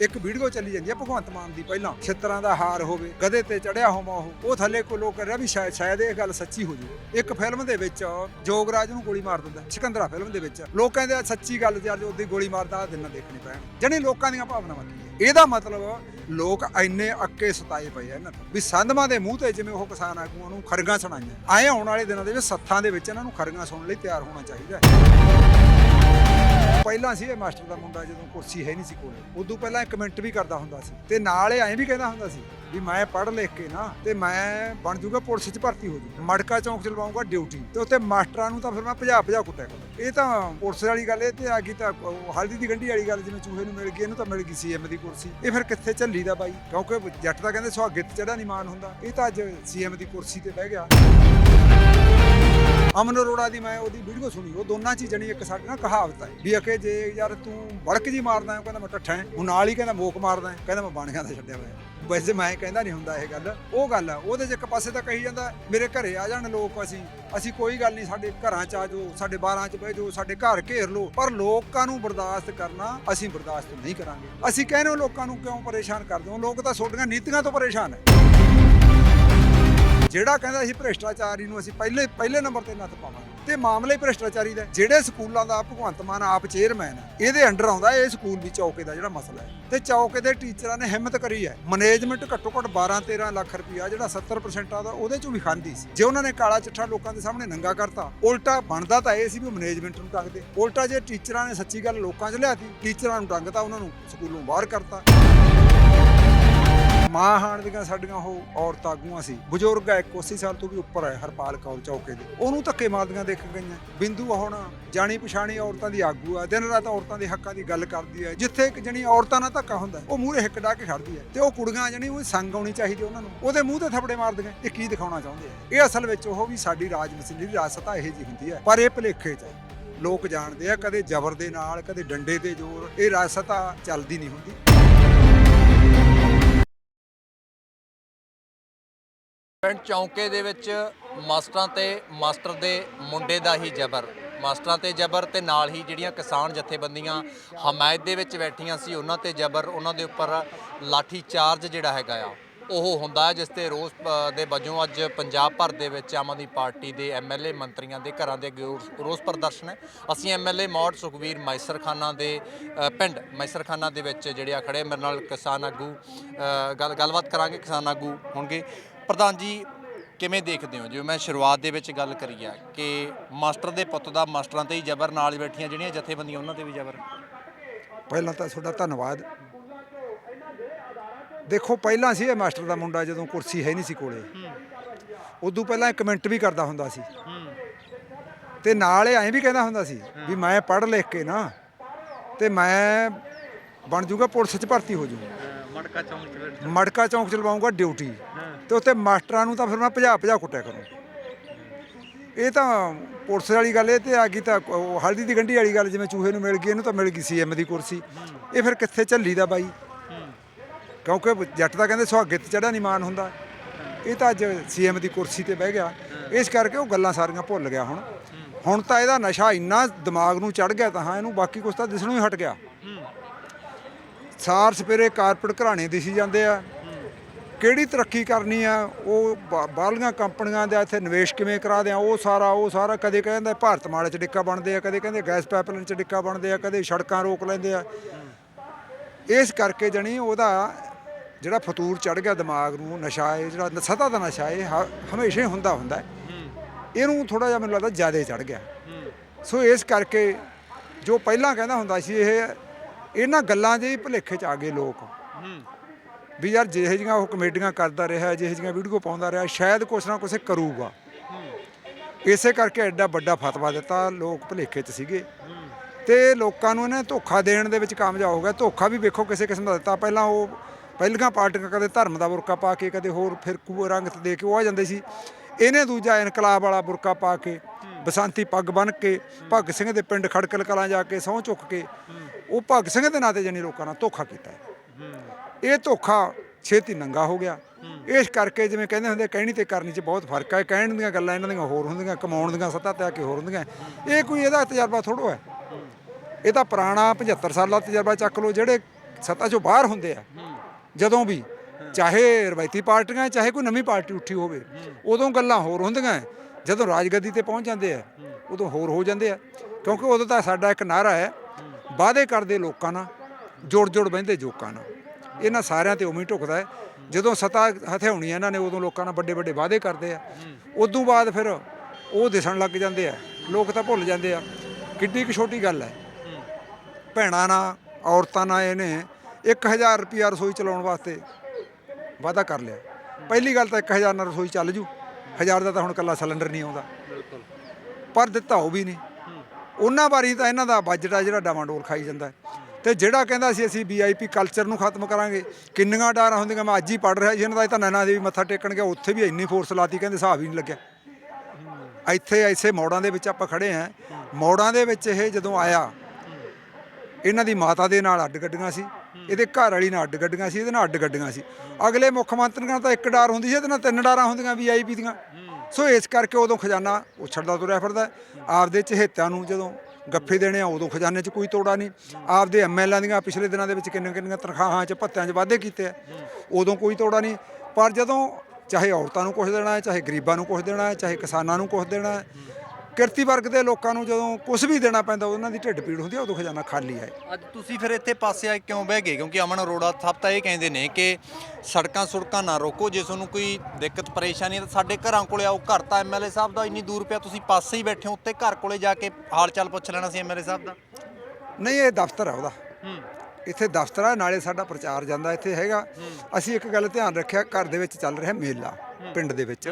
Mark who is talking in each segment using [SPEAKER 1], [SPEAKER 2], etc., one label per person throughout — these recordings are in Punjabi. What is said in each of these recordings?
[SPEAKER 1] ਇੱਕ ਵੀਡੀਓ ਚੱਲੀ ਜਾਂਦੀ ਹੈ ਭਗਵੰਤ ਮਾਨ ਦੀ ਪਹਿਲਾਂ। ਛਿੱਤਰਾਂ ਦਾ ਹਾਰ ਹੋਵੇ, ਗਧੇ ਤੇ ਚੜਿਆ ਹੋਵਾਂ ਉਹ ਉਹ ਥੱਲੇ ਕੋ ਲੋਕ ਕਰ ਰਿਹਾ ਵੀ ਸ਼ਾਇਦ ਸ਼ਾਇਦ ਇਹ ਗੱਲ ਸੱਚੀ ਹੋ ਜੂ ਇੱਕ ਫਿਲਮ ਦੇ ਵਿੱਚ ਜੋਗਰਾਜ ਨੂੰ ਗੋਲੀ ਮਾਰ ਦਿੰਦਾ, ਸਿਕੰਦਰਾ ਫਿਲਮ ਦੇ ਵਿੱਚ। ਲੋਕ ਕਹਿੰਦੇ ਆ, ਸੱਚੀ ਗੱਲ ਯਾਰ ਜੋ ਉਹਦੀ ਗੋਲੀ ਮਾਰਦਾ ਆ ਦਿਨ ਦੇਖਣੀ ਪੈਣ। ਜਣੀ ਲੋਕਾਂ ਦੀਆਂ ਭਾਵਨਾਵਾਂ ਕੀ ਇਹਦਾ ਮਤਲਬ ਲੋਕ ਇੰਨੇ ਅੱਕੇ ਸਤਾਏ ਪਏ ਆ ਇਹਨਾਂ ਤੋਂ, ਵੀ ਸੰਧਮਾ ਦੇ ਮੂੰਹ ਤੇ ਜਿਵੇਂ ਉਹ ਕਿਸਾਨ ਆਗੂਆਂ ਨੂੰ ਖਰਗਾਂ ਸੁਣਾਈਆਂ। ਆਏ ਆਉਣ ਵਾਲੇ ਦਿਨਾਂ ਦੇ ਵਿੱਚ ਸੱਥਾਂ ਦੇ ਵਿੱਚ ਇਹਨਾਂ ਨੂੰ ਖਰਗਾਂ ਸੁਣਨ ਲਈ ਤਿਆਰ ਹੋਣਾ ਚਾਹੀਦਾ ਹੈ। ਪਹਿਲਾਂ ਸੀ ਇਹ ਮਾਸਟਰ ਦਾ ਮੁੰਡਾ ਜਦੋਂ ਕੁਰਸੀ ਹੈ ਨਹੀਂ ਸੀ ਕੋਲੇ, ਉਦੋਂ ਪਹਿਲਾਂ ਇੱਕ ਕਮੈਂਟ ਵੀ ਕਰਦਾ ਹੁੰਦਾ ਸੀ। ਤੇ ਨਾਲ ਇਹ ਐਂ ਵੀ ਕਹਿੰਦਾ ਹੁੰਦਾ ਸੀ ਵੀ ਮੈਂ ਪੜ੍ਹ ਲਿਖ ਕੇ ਨਾ ਤੇ ਮੈਂ ਬਣ ਜੂਗਾ ਪੁਲਿਸ 'ਚ ਭਰਤੀ ਹੋ ਜੂ ਮੜਕਾ ਚੌਂਕ 'ਚ ਲਵਾਉਂਗਾ ਡਿਊਟੀ ਤੇ ਉੱਥੇ ਮਾਸਟਰਾਂ ਨੂੰ ਤਾਂ ਫਿਰ ਮੈਂ ਭਜਾ ਭਜਾ ਕੁੱਟਿਆ ਕਰਦਾ। ਇਹ ਤਾਂ ਪੁਲਿਸ ਵਾਲੀ ਗੱਲ ਇਹ ਤੇ ਆ ਗਈ ਤਾਂ ਹਲਦੀ ਦੀ ਗੰਢੀ ਵਾਲੀ ਗੱਲ ਜਿਵੇਂ ਚੂਹੇ ਨੂੰ ਮਿਲ ਗਈ, ਇਹਨੂੰ ਤਾਂ ਮਿਲ ਗਈ ਸੀ ਸੀਐਮ ਦੀ ਕੁਰਸੀ। ਇਹ ਫਿਰ ਕਿੱਥੇ ਝੱਲੀ ਦਾ ਬਾਈ? ਕਿਉਂਕਿ ਜੱਟ ਦਾ ਕਹਿੰਦੇ ਸੁਹਾਗੇ ਤੇ ਚੜਾ ਨਹੀਂ ਮਾਨ ਹੁੰਦਾ। ਇਹ ਤਾਂ ਅੱਜ ਸੀਐਮ ਦੀ ਕੁਰਸੀ ਤੇ ਬਹਿ ਗਿਆ। ਅਮਨ ਅਰੋੜਾ ਦੀ ਮੈਂ ਉਹਦੀ ਵੀਡੀਓ ਸੁਣੀ, ਉਹ ਦੋਨਾਂ ਚੀਜ਼ਾਂ ਹੀ ਜਣੀ ਇੱਕ ਸਾਡੇ ਨਾਲ ਕਹਾਵਤ ਹੈ ਵੀ ਅਕੇ ਜੇ ਯਾਰ ਤੂੰ ਵੜਕ ਜੀ ਮਾਰਦਾ ਹੈ ਕਹਿੰਦਾ ਮੈਂ ਟੱਠਾ ਹੈ। ਹੁਣ ਨਾਲ ਹੀ ਕਹਿੰਦਾ ਮੋਕ ਮਾਰਦਾ ਹੈ, ਕਹਿੰਦਾ ਮੈਂ ਬਾਣੀਆਂ ਦਾ ਛੱਡਿਆ ਹੋਇਆ ਵੈਸੇ ਮੈਂ ਕਹਿੰਦਾ ਨਹੀਂ ਹੁੰਦਾ ਇਹ ਗੱਲ। ਉਹ ਗੱਲ ਆ, ਉਹਦੇ ਚ ਇੱਕ ਪਾਸੇ ਤਾਂ ਕਹੀ ਜਾਂਦਾ, ਮੇਰੇ ਘਰੇ ਆ ਜਾਣ ਲੋਕ ਅਸੀਂ ਅਸੀਂ ਕੋਈ ਗੱਲ ਨਹੀਂ, ਸਾਡੇ ਘਰਾਂ ਚ ਆ ਜਾਓ, ਸਾਡੇ ਬਾਰਾਂ ਚ ਬਹਿ ਜਾਓ, ਸਾਡੇ ਘਰ ਘੇਰ ਲਓ। ਪਰ ਲੋਕਾਂ ਨੂੰ ਬਰਦਾਸ਼ਤ ਕਰਨਾ ਅਸੀਂ ਬਰਦਾਸ਼ਤ ਨਹੀਂ ਕਰਾਂਗੇ। ਅਸੀਂ ਕਹਿੰਦੇ ਹਾਂ ਲੋਕਾਂ ਨੂੰ ਕਿਉਂ ਪਰੇਸ਼ਾਨ ਕਰਦੇ ਹੋ? ਲੋਕ ਤਾਂ ਤੁਹਾਡੀਆਂ ਨੀਤੀਆਂ ਤੋਂ ਪਰੇਸ਼ਾਨ ਹੈ। ਜਿਹੜਾ ਕਹਿੰਦਾ ਅਸੀਂ ਭ੍ਰਿਸ਼ਟਾਚਾਰੀ ਨੂੰ ਅਸੀਂ ਪਹਿਲੇ ਪਹਿਲੇ ਨੰਬਰ ਤੇ ਨੱਥ ਪਾਵਾਂਗੇ। ਤੇ ਮਾਮਲੇ ਭ੍ਰਿਸ਼ਟਾਚਾਰੀ ਦਾ, ਜਿਹੜੇ ਸਕੂਲਾਂ ਦਾ ਭਗਵੰਤ ਮਾਨ ਆਪ ਚੇਅਰਮੈਨ ਹੈ, ਇਹਦੇ ਅੰਡਰ ਆਉਂਦਾ ਇਹ ਸਕੂਲ ਵੀ ਚੌਕੇ ਦਾ ਜਿਹੜਾ ਮਸਲਾ ਹੈ। ਤੇ ਚੌਕੇ ਦੇ ਟੀਚਰਾਂ ਨੇ ਹਿੰਮਤ ਕਰੀ ਹੈ ਮੈਨੇਜਮੈਂਟ ਘੱਟੋ ਘੱਟ 12 13 ਲੱਖ ਰੁਪਇਆ ਜਿਹੜਾ 70% ਆਦਾ ਉਹਦੇ ਚੋਂ ਵੀ ਖਾਂਦੀ ਸੀ। ਜੇ ਉਹਨਾਂ ਨੇ ਕਾਲਾ ਚਿੱਠਾ ਲੋਕਾਂ ਦੇ ਸਾਹਮਣੇ ਨੰਗਾ ਕਰਤਾ, ਉਲਟਾ ਬਣਦਾ ਤਾਂ ਇਹ ਸੀ ਵੀ ਮੈਨੇਜਮੈਂਟ ਨੂੰ ਟੰਗਦੇ। ਉਲਟਾ ਜੇ ਟੀਚਰਾਂ ਨੇ ਸੱਚੀ ਗੱਲ ਲੋਕਾਂ 'ਚ ਲਿਆਤੀ, ਟੀਚਰਾਂ ਨੂੰ ਟੰਗਤਾ, ਉਹਨਾਂ ਨੂੰ ਸਕੂਲੋਂ ਬਾਹਰ ਕਰਤਾ। ਮਾਂ ਹਾਣ ਦੀਆਂ ਸਾਡੀਆਂ ਉਹ ਔਰਤ ਆਗੂਆਂ ਸੀ। ਬਜ਼ੁਰਗ ਹੈ 81 ਸਾਲ ਤੋਂ ਵੀ ਉੱਪਰ ਹੈ ਹਰਪਾਲ ਕੌਰ ਚੌਕੇ ਦੇ। ਉਹਨੂੰ ਧੱਕੇ ਮਾਰਦੀਆਂ ਦੇਖ ਗਈਆਂ। ਬਿੰਦੂ ਹੁਣ ਜਾਣੀ ਪਛਾਣੀ ਔਰਤਾਂ ਦੀ ਆਗੂ ਆ। ਦਿਨ ਰਾਤ ਔਰਤਾਂ ਦੇ ਹੱਕਾਂ ਦੀ ਗੱਲ ਕਰਦੀ ਹੈ ਜਿੱਥੇ ਇੱਕ ਜਣੀ ਔਰਤਾਂ ਨਾਲ ਧੱਕਾ ਹੁੰਦਾ, ਉਹ ਮੂਹਰੇ ਹਿੱਕ ਡਾ ਕੇ ਖੜਦੀ ਹੈ ਤੇ ਉਹ ਕੁੜੀਆਂ ਜਣੀ ਉਹ ਸੰਗ ਆਉਣੀ ਚਾਹੀਦੀ ਉਹਨਾਂ ਨੂੰ। ਉਹਦੇ ਮੂੰਹ ਤੇ ਥੱਪੜੇ ਮਾਰਦੀਆਂ। ਇਹ ਕੀ ਦਿਖਾਉਣਾ ਚਾਹੁੰਦੇ ਆ? ਇਹ ਅਸਲ ਵਿੱਚ ਉਹ ਵੀ ਸਾਡੀ ਰਾਜ ਮਸਲੀ ਰਿਆਸਤ ਇਹੋ ਜੀ ਹੁੰਦੀ ਹੈ ਪਰ ਇਹ ਭਲੇਖੇ 'ਚ ਲੋਕ ਜਾਣਦੇ ਆ ਕਦੇ ਜ਼ਬਰ ਦੇ ਨਾਲ, ਕਦੇ ਡੰਡੇ ਦੇ ਜ਼ੋਰ। ਇਹ ਰਾਜਸਤਾ ਚੱਲਦੀ ਨਹੀਂ ਹੁੰਦੀ।
[SPEAKER 2] ਪਿੰਡ ਚੌਂਕੇ ਦੇ ਵਿੱਚ ਮਾਸਟਰਾਂ ਤੇ ਮਾਸਟਰ ਦੇ ਮੁੰਡੇ ਦਾ ਹੀ ਜ਼ਬਰ। ਮਾਸਟਰਾਂ ਤੇ ਜ਼ਬਰ ਤੇ ਨਾਲ ਹੀ ਜਿਹੜੀਆਂ ਕਿਸਾਨ ਜਥੇਬੰਦੀਆਂ ਹਮਾਇਤ ਦੇ ਵਿੱਚ ਬੈਠੀਆਂ ਸੀ, ਉਹਨਾਂ ਤੇ ਜ਼ਬਰ, ਉਹਨਾਂ ਦੇ ਉੱਪਰ ਲਾਠੀ ਚਾਰਜ ਜਿਹੜਾ ਹੈਗਾ ਆ, ਉਹ ਹੁੰਦਾ ਹੈ, ਜਿਸ ਤੇ ਰੋਸ ਦੇ ਵਜੋਂ ਅੱਜ ਪੰਜਾਬ ਭਰ ਦੇ ਵਿੱਚ ਆਮ ਆਦਮੀ ਪਾਰਟੀ ਦੇ ਐਮਐਲਏ ਮੰਤਰੀਆਂ ਦੇ ਘਰਾਂ ਦੇ ਰੋਸ- ਰੋਸ ਪ੍ਰਦਰਸ਼ਨ ਹੈ। ਅਸੀਂ ਐਮਐਲਏ ਮੌੜ ਸੁਖਵੀਰ ਮੈਸਰਖਾਨਾ ਦੇ ਪਿੰਡ ਮੈਸਰਖਾਨਾ ਦੇ ਵਿੱਚ ਜਿਹੜੇ ਆ ਖੜੇ ਮੇਰੇ ਨਾਲ ਕਿਸਾਨ ਆਗੂ ਗੱਲ, ਗੱਲਬਾਤ ਕਰਾਂਗੇ, ਕਿਸਾਨ ਆਗੂ ਹੋਣਗੇ। ਪ੍ਰਧਾਨ ਜੀ ਕਿਵੇਂ ਦੇਖਦੇ ਹੋ? ਜਿਵੇਂ ਮੈਂ ਸ਼ੁਰੂਆਤ ਦੇ ਵਿੱਚ ਗੱਲ ਕਰੀ ਆ ਕਿ ਮਾਸਟਰ ਦੇ ਪੁੱਤ ਦਾ ਮਾਸਟਰਾਂ ਤੇ ਹੀ ਜ਼ਬਰ ਨਾਲ ਹੀ ਬੈਠੀਆਂ ਜਿਹੜੀਆਂ ਜਥੇਬੰਦੀਆਂ ਉਹਨਾਂ ਤੇ ਵੀ ਜ਼ਬਰ।
[SPEAKER 1] ਪਹਿਲਾਂ ਤਾਂ ਤੁਹਾਡਾ ਧੰਨਵਾਦ। ਦੇਖੋ ਪਹਿਲਾਂ ਸੀ ਇਹ ਮਾਸਟਰ ਦਾ ਮੁੰਡਾ ਜਦੋਂ ਕੁਰਸੀ ਹੈ ਨਹੀਂ ਸੀ ਕੋਲੇ। ਉਦੋਂ ਪਹਿਲਾਂ ਇੱਕ ਕਮੈਂਟ ਵੀ ਕਰਦਾ ਹੁੰਦਾ ਸੀ। ਤੇ ਨਾਲ ਇਹ ਐਂ ਵੀ ਕਹਿੰਦਾ ਹੁੰਦਾ ਸੀ ਵੀ ਮੈਂ ਪੜ੍ਹ ਲਿਖ ਕੇ ਨਾ ਤੇ ਮੈਂ ਬਣ ਜੂਗਾ ਪੁਲਿਸ 'ਚ ਭਰਤੀ ਹੋ ਜੂ
[SPEAKER 2] ਮੜਕਾ ਚੌਂਕ
[SPEAKER 1] ਮੜਕਾ ਚੌਂਕ 'ਚ ਲਵਾਉਂਗਾ ਡਿਊਟੀ। ਤੇ ਉੱਥੇ ਮਾਸਟਰਾਂ ਨੂੰ ਤਾਂ ਫਿਰ ਮੈਂ ਭਜਾ ਭਜਾ ਕੁੱਟਿਆ ਕਰੂੰ। ਇਹ ਤਾਂ ਪੁਲਿਸ ਵਾਲੀ ਗੱਲ ਇਹ ਤੇ ਆ ਗਈ ਤਾਂ ਉਹ ਹਲਦੀ ਦੀ ਗੰਢੀ ਵਾਲੀ ਗੱਲ, ਜਿਵੇਂ ਚੂਹੇ ਨੂੰ ਮਿਲ ਗਈ, ਇਹਨੂੰ ਤਾਂ ਮਿਲ ਗਈ ਸੀ ਸੀਐਮ ਦੀ ਕੁਰਸੀ। ਇਹ ਫਿਰ ਕਿੱਥੇ ਝੱਲੀ ਦਾ ਬਾਈ? ਕਿਉਂਕਿ ਜੱਟ ਦਾ ਕਹਿੰਦੇ ਸੁਹਾਗੇ ਤੇ ਚੜਾ ਨਹੀਂ ਮਾਨ ਹੁੰਦਾ। ਇਹ ਤਾਂ ਅੱਜ ਸੀਐਮ ਦੀ ਕੁਰਸੀ ਤੇ ਬਹਿ ਗਿਆ। ਇਸ ਕਰਕੇ ਉਹ ਗੱਲਾਂ ਸਾਰੀਆਂ ਭੁੱਲ ਗਿਆ ਹੁਣ। ਹੁਣ ਤਾਂ ਇਹਦਾ ਨਸ਼ਾ ਇੰਨਾ ਦਿਮਾਗ ਨੂੰ ਚੜ ਗਿਆ ਤਾਂ ਹਾਂ, ਇਹਨੂੰ ਬਾਕੀ ਕੁਛ ਤਾਂ ਦਿਸਣੋਂ ਹੀ ਹਟ ਗਿਆ। ਸਾਰ ਸਪੇਰੇ ਕਾਰਪੋਰੇਟ ਘਰਾਣੇ ਦਿਸੀ ਜਾਂਦੇ ਆ। ਕਿਹੜੀ ਤਰੱਕੀ ਕਰਨੀ ਆ? ਉਹ ਬਾਹਰਲੀਆਂ ਕੰਪਨੀਆਂ ਦੇ ਇੱਥੇ ਨਿਵੇਸ਼ ਕਿਵੇਂ ਕਰਾ ਦਿਆਂ ਉਹ ਸਾਰਾ ਉਹ ਸਾਰਾ ਕਦੇ ਕਹਿੰਦੇ ਭਾਰਤ ਮਾਲੇ ਚ ਡਿੱਕਾ ਬਣਦੇ ਆ ਕਦੇ ਕਹਿੰਦੇ ਗੈਸ ਪਾਈਪਲਾਈਨ ਚ ਡਿੱਕਾ ਬਣਦੇ ਆ ਕਦੇ ਸੜਕਾਂ ਰੋਕ ਲੈਂਦੇ ਆ। ਇਸ ਕਰਕੇ ਜਣੀ ਉਹਦਾ ਜਿਹੜਾ ਫਤੂਰ ਚੜ ਗਿਆ ਦਿਮਾਗ ਨੂੰ ਨਸ਼ਾ ਹੈ ਜਿਹੜਾ ਸਤਾ ਦਾ ਨਸ਼ਾ ਹੈ ਹ- ਹਮੇਸ਼ਾ ਹੀ ਹੁੰਦਾ ਹੁੰਦਾ ਹੈ। ਇਹਨੂੰ ਥੋੜਾ ਜਿਹਾ ਮੈਨੂੰ ਲੱਗਦਾ ਜ਼ਿਆਦਾ ਚੜ ਗਿਆ। ਸੋ ਇਸ ਕਰਕੇ ਜੋ ਪਹਿਲਾਂ ਕਹਿੰਦਾ ਹੁੰਦਾ ਸੀ ਇਹ ਇਹਨਾਂ ਗੱਲਾਂ ਦੇ ਭੁਲੇਖੇ ਚ ਆ ਗਏ ਲੋਕ। ਵੀ ਯਾਰ ਜਿਹੇ ਜਿਹੀਆਂ ਉਹ ਕਮੇਡੀਆਂ ਕਰਦਾ ਰਿਹਾ, ਜਿਹੇ ਜਿਹੀਆਂ ਵੀਡੀਓ ਪਾਉਂਦਾ ਰਿਹਾ, ਸ਼ਾਇਦ ਕੁਛ ਨਾ ਕੁਛ ਕਰੂਗਾ। ਇਸੇ ਕਰਕੇ ਐਡਾ ਵੱਡਾ ਫਤਵਾ ਦਿੱਤਾ, ਲੋਕ ਭੁਲੇਖੇ 'ਚ ਸੀਗੇ। ਤੇ ਲੋਕਾਂ ਨੂੰ ਇਹਨੇ ਧੋਖਾ ਦੇਣ ਦੇ ਵਿੱਚ ਕਾਮਯਾਬ ਹੋ ਗਿਆ। ਧੋਖਾ ਵੀ ਵੇਖੋ ਕਿਸੇ ਕਿਸਮ ਦਾ ਦਿੱਤਾ। ਪਹਿਲਾਂ ਉਹ ਪਹਿਲੀਆਂ ਪਾਰਟੀਆਂ ਕਦੇ ਧਰਮ ਦਾ ਬੁਰਕਾ ਪਾ ਕੇ, ਕਦੇ ਹੋਰ ਫਿਰਕੂ ਰੰਗਤ ਦੇ ਕੇ ਉਹ ਆ ਜਾਂਦੇ ਸੀ। ਇਹਨੇ ਦੂਜਾ ਇਨਕਲਾਬ ਵਾਲਾ ਬੁਰਕਾ ਪਾ ਕੇ, ਬਸੰਤੀ ਪੱਗ ਬੰਨ ਕੇ, ਭਗਤ ਸਿੰਘ ਦੇ ਪਿੰਡ ਖੜਕਲ ਕਲਾਂ ਜਾ ਕੇ, ਸਹੁੰ ਚੁੱਕ ਕੇ, ਉਹ ਭਗਤ ਸਿੰਘ ਦੇ ਨਾਂ ਤੇ ਜਾਨੀ ਲੋਕਾਂ ਨਾਲ ਧੋਖਾ ਕੀਤਾ। ਇਹ ਧੋਖਾ ਛੇਤੀ ਨੰਗਾ ਹੋ ਗਿਆ। ਇਸ ਕਰਕੇ ਜਿਵੇਂ ਕਹਿੰਦੇ ਹੁੰਦੇ ਕਹਿਣੀ ਤੇ ਕਰਨੀ 'ਚ ਬਹੁਤ ਫ਼ਰਕ ਹੈ। ਕਹਿਣ ਦੀਆਂ ਗੱਲਾਂ ਇਹਨਾਂ ਦੀਆਂ ਹੋਰ ਹੁੰਦੀਆਂ, ਕਮਾਉਣ ਦੀਆਂ ਸੱਤਾ ਤੇ ਆ ਕੇ ਹੋਰ ਹੁੰਦੀਆਂ। ਇਹ ਕੋਈ ਇਹਦਾ ਤਜਰਬਾ ਥੋੜੋ ਹੈ। ਇਹ ਤਾਂ ਪੁਰਾਣਾ 75 ਸਾਲਾਂ ਦਾ ਤਜਰਬਾ ਚੱਕ ਲਓ, ਜਿਹੜੇ ਸੱਤਾ ਚੋਂ ਬਾਹਰ ਹੁੰਦੇ ਆ, ਜਦੋਂ ਵੀ, ਚਾਹੇ ਰਵਾਇਤੀ ਪਾਰਟੀਆਂ, ਚਾਹੇ ਕੋਈ ਨਵੀਂ ਪਾਰਟੀ ਉੱਠੀ ਹੋਵੇ, ਉਦੋਂ ਗੱਲਾਂ ਹੋਰ ਹੁੰਦੀਆਂ। ਜਦੋਂ ਰਾਜਗੱਦੀ ਤੇ ਪਹੁੰਚ ਜਾਂਦੇ ਆ, ਉਦੋਂ ਹੋਰ ਹੋ ਜਾਂਦੇ ਆ। ਕਿਉਂਕਿ ਉਦੋਂ ਤਾਂ ਸਾਡਾ ਇੱਕ ਨਾਰਾ ਹੈ, ਵਾਅਦੇ ਕਰਦੇ ਲੋਕਾਂ ਨਾਲ ਜੁੜ ਜੁੜ ਬਹਿੰਦੇ ਜੋਕਾਂ ਨਾਲ। ਇਹਨਾਂ ਸਾਰਿਆਂ ਤੇ ਉਵੇਂ ਢੁਕਦਾ ਹੈ। ਜਦੋਂ ਸਤਾ ਹਥਿਆਉਣੀ ਇਹਨਾਂ ਨੇ ਉਦੋਂ ਲੋਕਾਂ ਨਾਲ ਵੱਡੇ ਵੱਡੇ ਵਾਅਦੇ ਕਰਦੇ ਆ। ਉਦੋਂ ਬਾਅਦ ਫਿਰ ਉਹ ਦਿਸਣ ਲੱਗ ਜਾਂਦੇ ਆ। ਲੋਕ ਤਾਂ ਭੁੱਲ ਜਾਂਦੇ ਆ। ਕਿੱਡੀ ਕੁ ਛੋਟੀ ਗੱਲ ਹੈ। ਭੈਣਾਂ ਨਾਲ ਔਰਤਾਂ ਨਾਲ ਇਹਨੇ 1000 ਰੁਪਿਆ ਰਸੋਈ ਚਲਾਉਣ ਵਾਸਤੇ ਵਾਅਦਾ ਕਰ ਲਿਆ। ਪਹਿਲੀ ਗੱਲ ਤਾਂ 1000 ਨਾਲ ਰਸੋਈ ਚੱਲ ਜੂ। ਹਜ਼ਾਰ ਦਾ ਤਾਂ ਹੁਣ ਕੱਲਾ ਸਿਲੰਡਰ ਨਹੀਂ ਆਉਂਦਾ। ਪਰ ਦਿੱਤਾ ਉਹ ਵੀ ਨਹੀਂ। ਉਹਨਾਂ ਵਾਰੀ ਤਾਂ ਇਹਨਾਂ ਦਾ ਬਜਟ ਆ ਜਿਹੜਾ ਡਾਵਾਂਡੋਲ ਖਾਈ ਜਾਂਦਾ ਹੈ। ਤੇ ਜਿਹੜਾ ਕਹਿੰਦਾ ਸੀ ਅਸੀਂ ਵੀਆਈਪੀ ਕਲਚਰ ਨੂੰ ਖਤਮ ਕਰਾਂਗੇ ਕਿੰਨੀਆਂ ਡਾਰਾਂ ਹੁੰਦੀਆਂ ਮੈਂ ਅੱਜ ਹੀ ਪੜ ਰਿਹਾ ਸੀ ਇਹਨਾਂ ਦਾ ਇਹ ਤਾਂ ਨੈਣਾ ਦੇਵੀ ਮੱਥਾ ਟੇਕਣ ਗਿਆ ਉੱਥੇ ਵੀ ਇੰਨੀ ਫੋਰਸ ਲਾਤੀ ਕਹਿੰਦੇ ਹਿਸਾਬ ਹੀ ਨਹੀਂ ਲੱਗਿਆ। ਇੱਥੇ ਐਸੇ ਮੋੜਾਂ ਦੇ ਵਿੱਚ ਆਪਾਂ ਖੜੇ ਆਂ ਮੋੜਾਂ ਦੇ ਵਿੱਚ ਇਹ ਜਦੋਂ ਆਇਆ ਇਹਨਾਂ ਦੀ ਮਾਤਾ ਦੇ ਨਾਲ ਅੱਡ ਗੱਡੀਆਂ ਸੀ ਇਹਦੇ ਘਰ ਵਾਲੀ ਨਾਲ ਅੱਡ ਗੱਡੀਆਂ ਸੀ ਇਹਦੇ ਨਾਲ ਅੱਡ ਗੱਡੀਆਂ ਸੀ। ਅਗਲੇ ਮੁੱਖ ਮੰਤਰੀਆਂ ਨਾਲ ਤਾਂ ਇੱਕ ਡਾਰ ਹੁੰਦੀ ਸੀ ਇਹਦੇ ਨਾਲ ਤਿੰਨ ਡਾਰਾਂ ਹੁੰਦੀਆਂ ਵੀਆਈਪੀ ਦੀਆਂ। ਸੋ ਇਸ ਕਰਕੇ ਉਦੋਂ ਖਜ਼ਾਨਾ ਉਛੜਦਾ ਤੁਰਿਆ ਫਿਰਦਾ ਆਪਦੇ ਚਹੇਤਿਆਂ ਨੂੰ ਜਦੋਂ ਗੱਫੇ ਦੇਣੇ ਆ, ਉਦੋਂ ਖਜ਼ਾਨੇ 'ਚ ਕੋਈ ਤੋੜਾ ਨਹੀਂ। ਆਪਦੇ ਐਮਐਲਏ ਦੀਆਂ ਪਿਛਲੇ ਦਿਨਾਂ ਦੇ ਵਿੱਚ ਕਿੰਨੀਆਂ ਕਿੰਨੀਆਂ ਤਨਖਾਹਾਂ 'ਚ ਭੱਤਿਆਂ 'ਚ ਵਾਧੇ ਕੀਤੇ ਆ। ਉਦੋਂ ਕੋਈ ਤੋੜਾ ਨਹੀਂ। ਪਰ ਜਦੋਂ ਚਾਹੇ ਔਰਤਾਂ ਨੂੰ ਕੁਝ ਦੇਣਾ ਹੈ, ਚਾਹੇ ਗਰੀਬਾਂ ਨੂੰ ਕੁਝ ਦੇਣਾ ਹੈ, ਚਾਹੇ ਕਿਸਾਨਾਂ ਨੂੰ ਕੁਝ ਦੇਣਾ ਹੈ ਕਿਰਤੀ ਵਰਗ ਦੇ ਲੋਕਾਂ ਨੂੰ ਜਦੋਂ ਕੁਝ ਵੀ ਦੇਣਾ ਪੈਂਦਾ ਉਹਨਾਂ ਦੀ ਢਿੱਡ ਪੀੜ ਹੁੰਦੀ ਹੈ ਉਦੋਂ ਖਜ਼ਾਨਾ ਖਾਲੀ ਹੈ
[SPEAKER 2] ਅੱਜ ਤੁਸੀਂ ਫਿਰ ਇੱਥੇ ਪਾਸੇ ਆ ਕਿਉਂ ਬਹਿ ਗਏ? ਕਿਉਂਕਿ ਅਮਨ ਅਰੋੜਾ ਸਾਹਿਬ ਤਾਂ ਇਹ ਕਹਿੰਦੇ ਨੇ ਕਿ ਸੜਕਾਂ ਸੁੜਕਾਂ ਨਾ ਰੋਕੋ ਜੇ ਤੁਹਾਨੂੰ ਕੋਈ ਦਿੱਕਤ ਪਰੇਸ਼ਾਨੀ ਹੈ ਤਾਂ ਸਾਡੇ ਘਰਾਂ ਕੋਲੇ ਆਓ। ਘਰ ਤਾਂ ਐਮਐਲਏ ਸਾਹਿਬ ਦਾ ਇੰਨੀ ਦੂਰ ਪਿਆ ਤੁਸੀਂ ਪਾਸੇ ਹੀ ਬੈਠੇ ਹੋ ਉੱਤੇ ਘਰ ਕੋਲੇ ਜਾ ਕੇ ਹਾਲ ਚਾਲ ਪੁੱਛ ਲੈਣਾ ਸੀ ਐਮਐਲਏ ਸਾਹਿਬ ਦਾ।
[SPEAKER 1] ਨਹੀਂ ਇਹ ਦਫ਼ਤਰ ਹੈ ਉਹਦਾ।
[SPEAKER 2] ਹੂੰ।
[SPEAKER 1] ਇੱਥੇ ਦਫ਼ਤਰ ਹੈ ਨਾਲੇ ਸਾਡਾ ਪ੍ਰਚਾਰ ਜਾਂਦਾ ਇੱਥੇ ਹੈਗਾ। ਅਸੀਂ ਇੱਕ ਗੱਲ ਧਿਆਨ ਰੱਖਿਆ ਘਰ ਦੇ ਵਿੱਚ ਚੱਲ ਰਿਹਾ ਮੇਲਾ ਪਿੰਡ ਦੇ ਵਿੱਚ।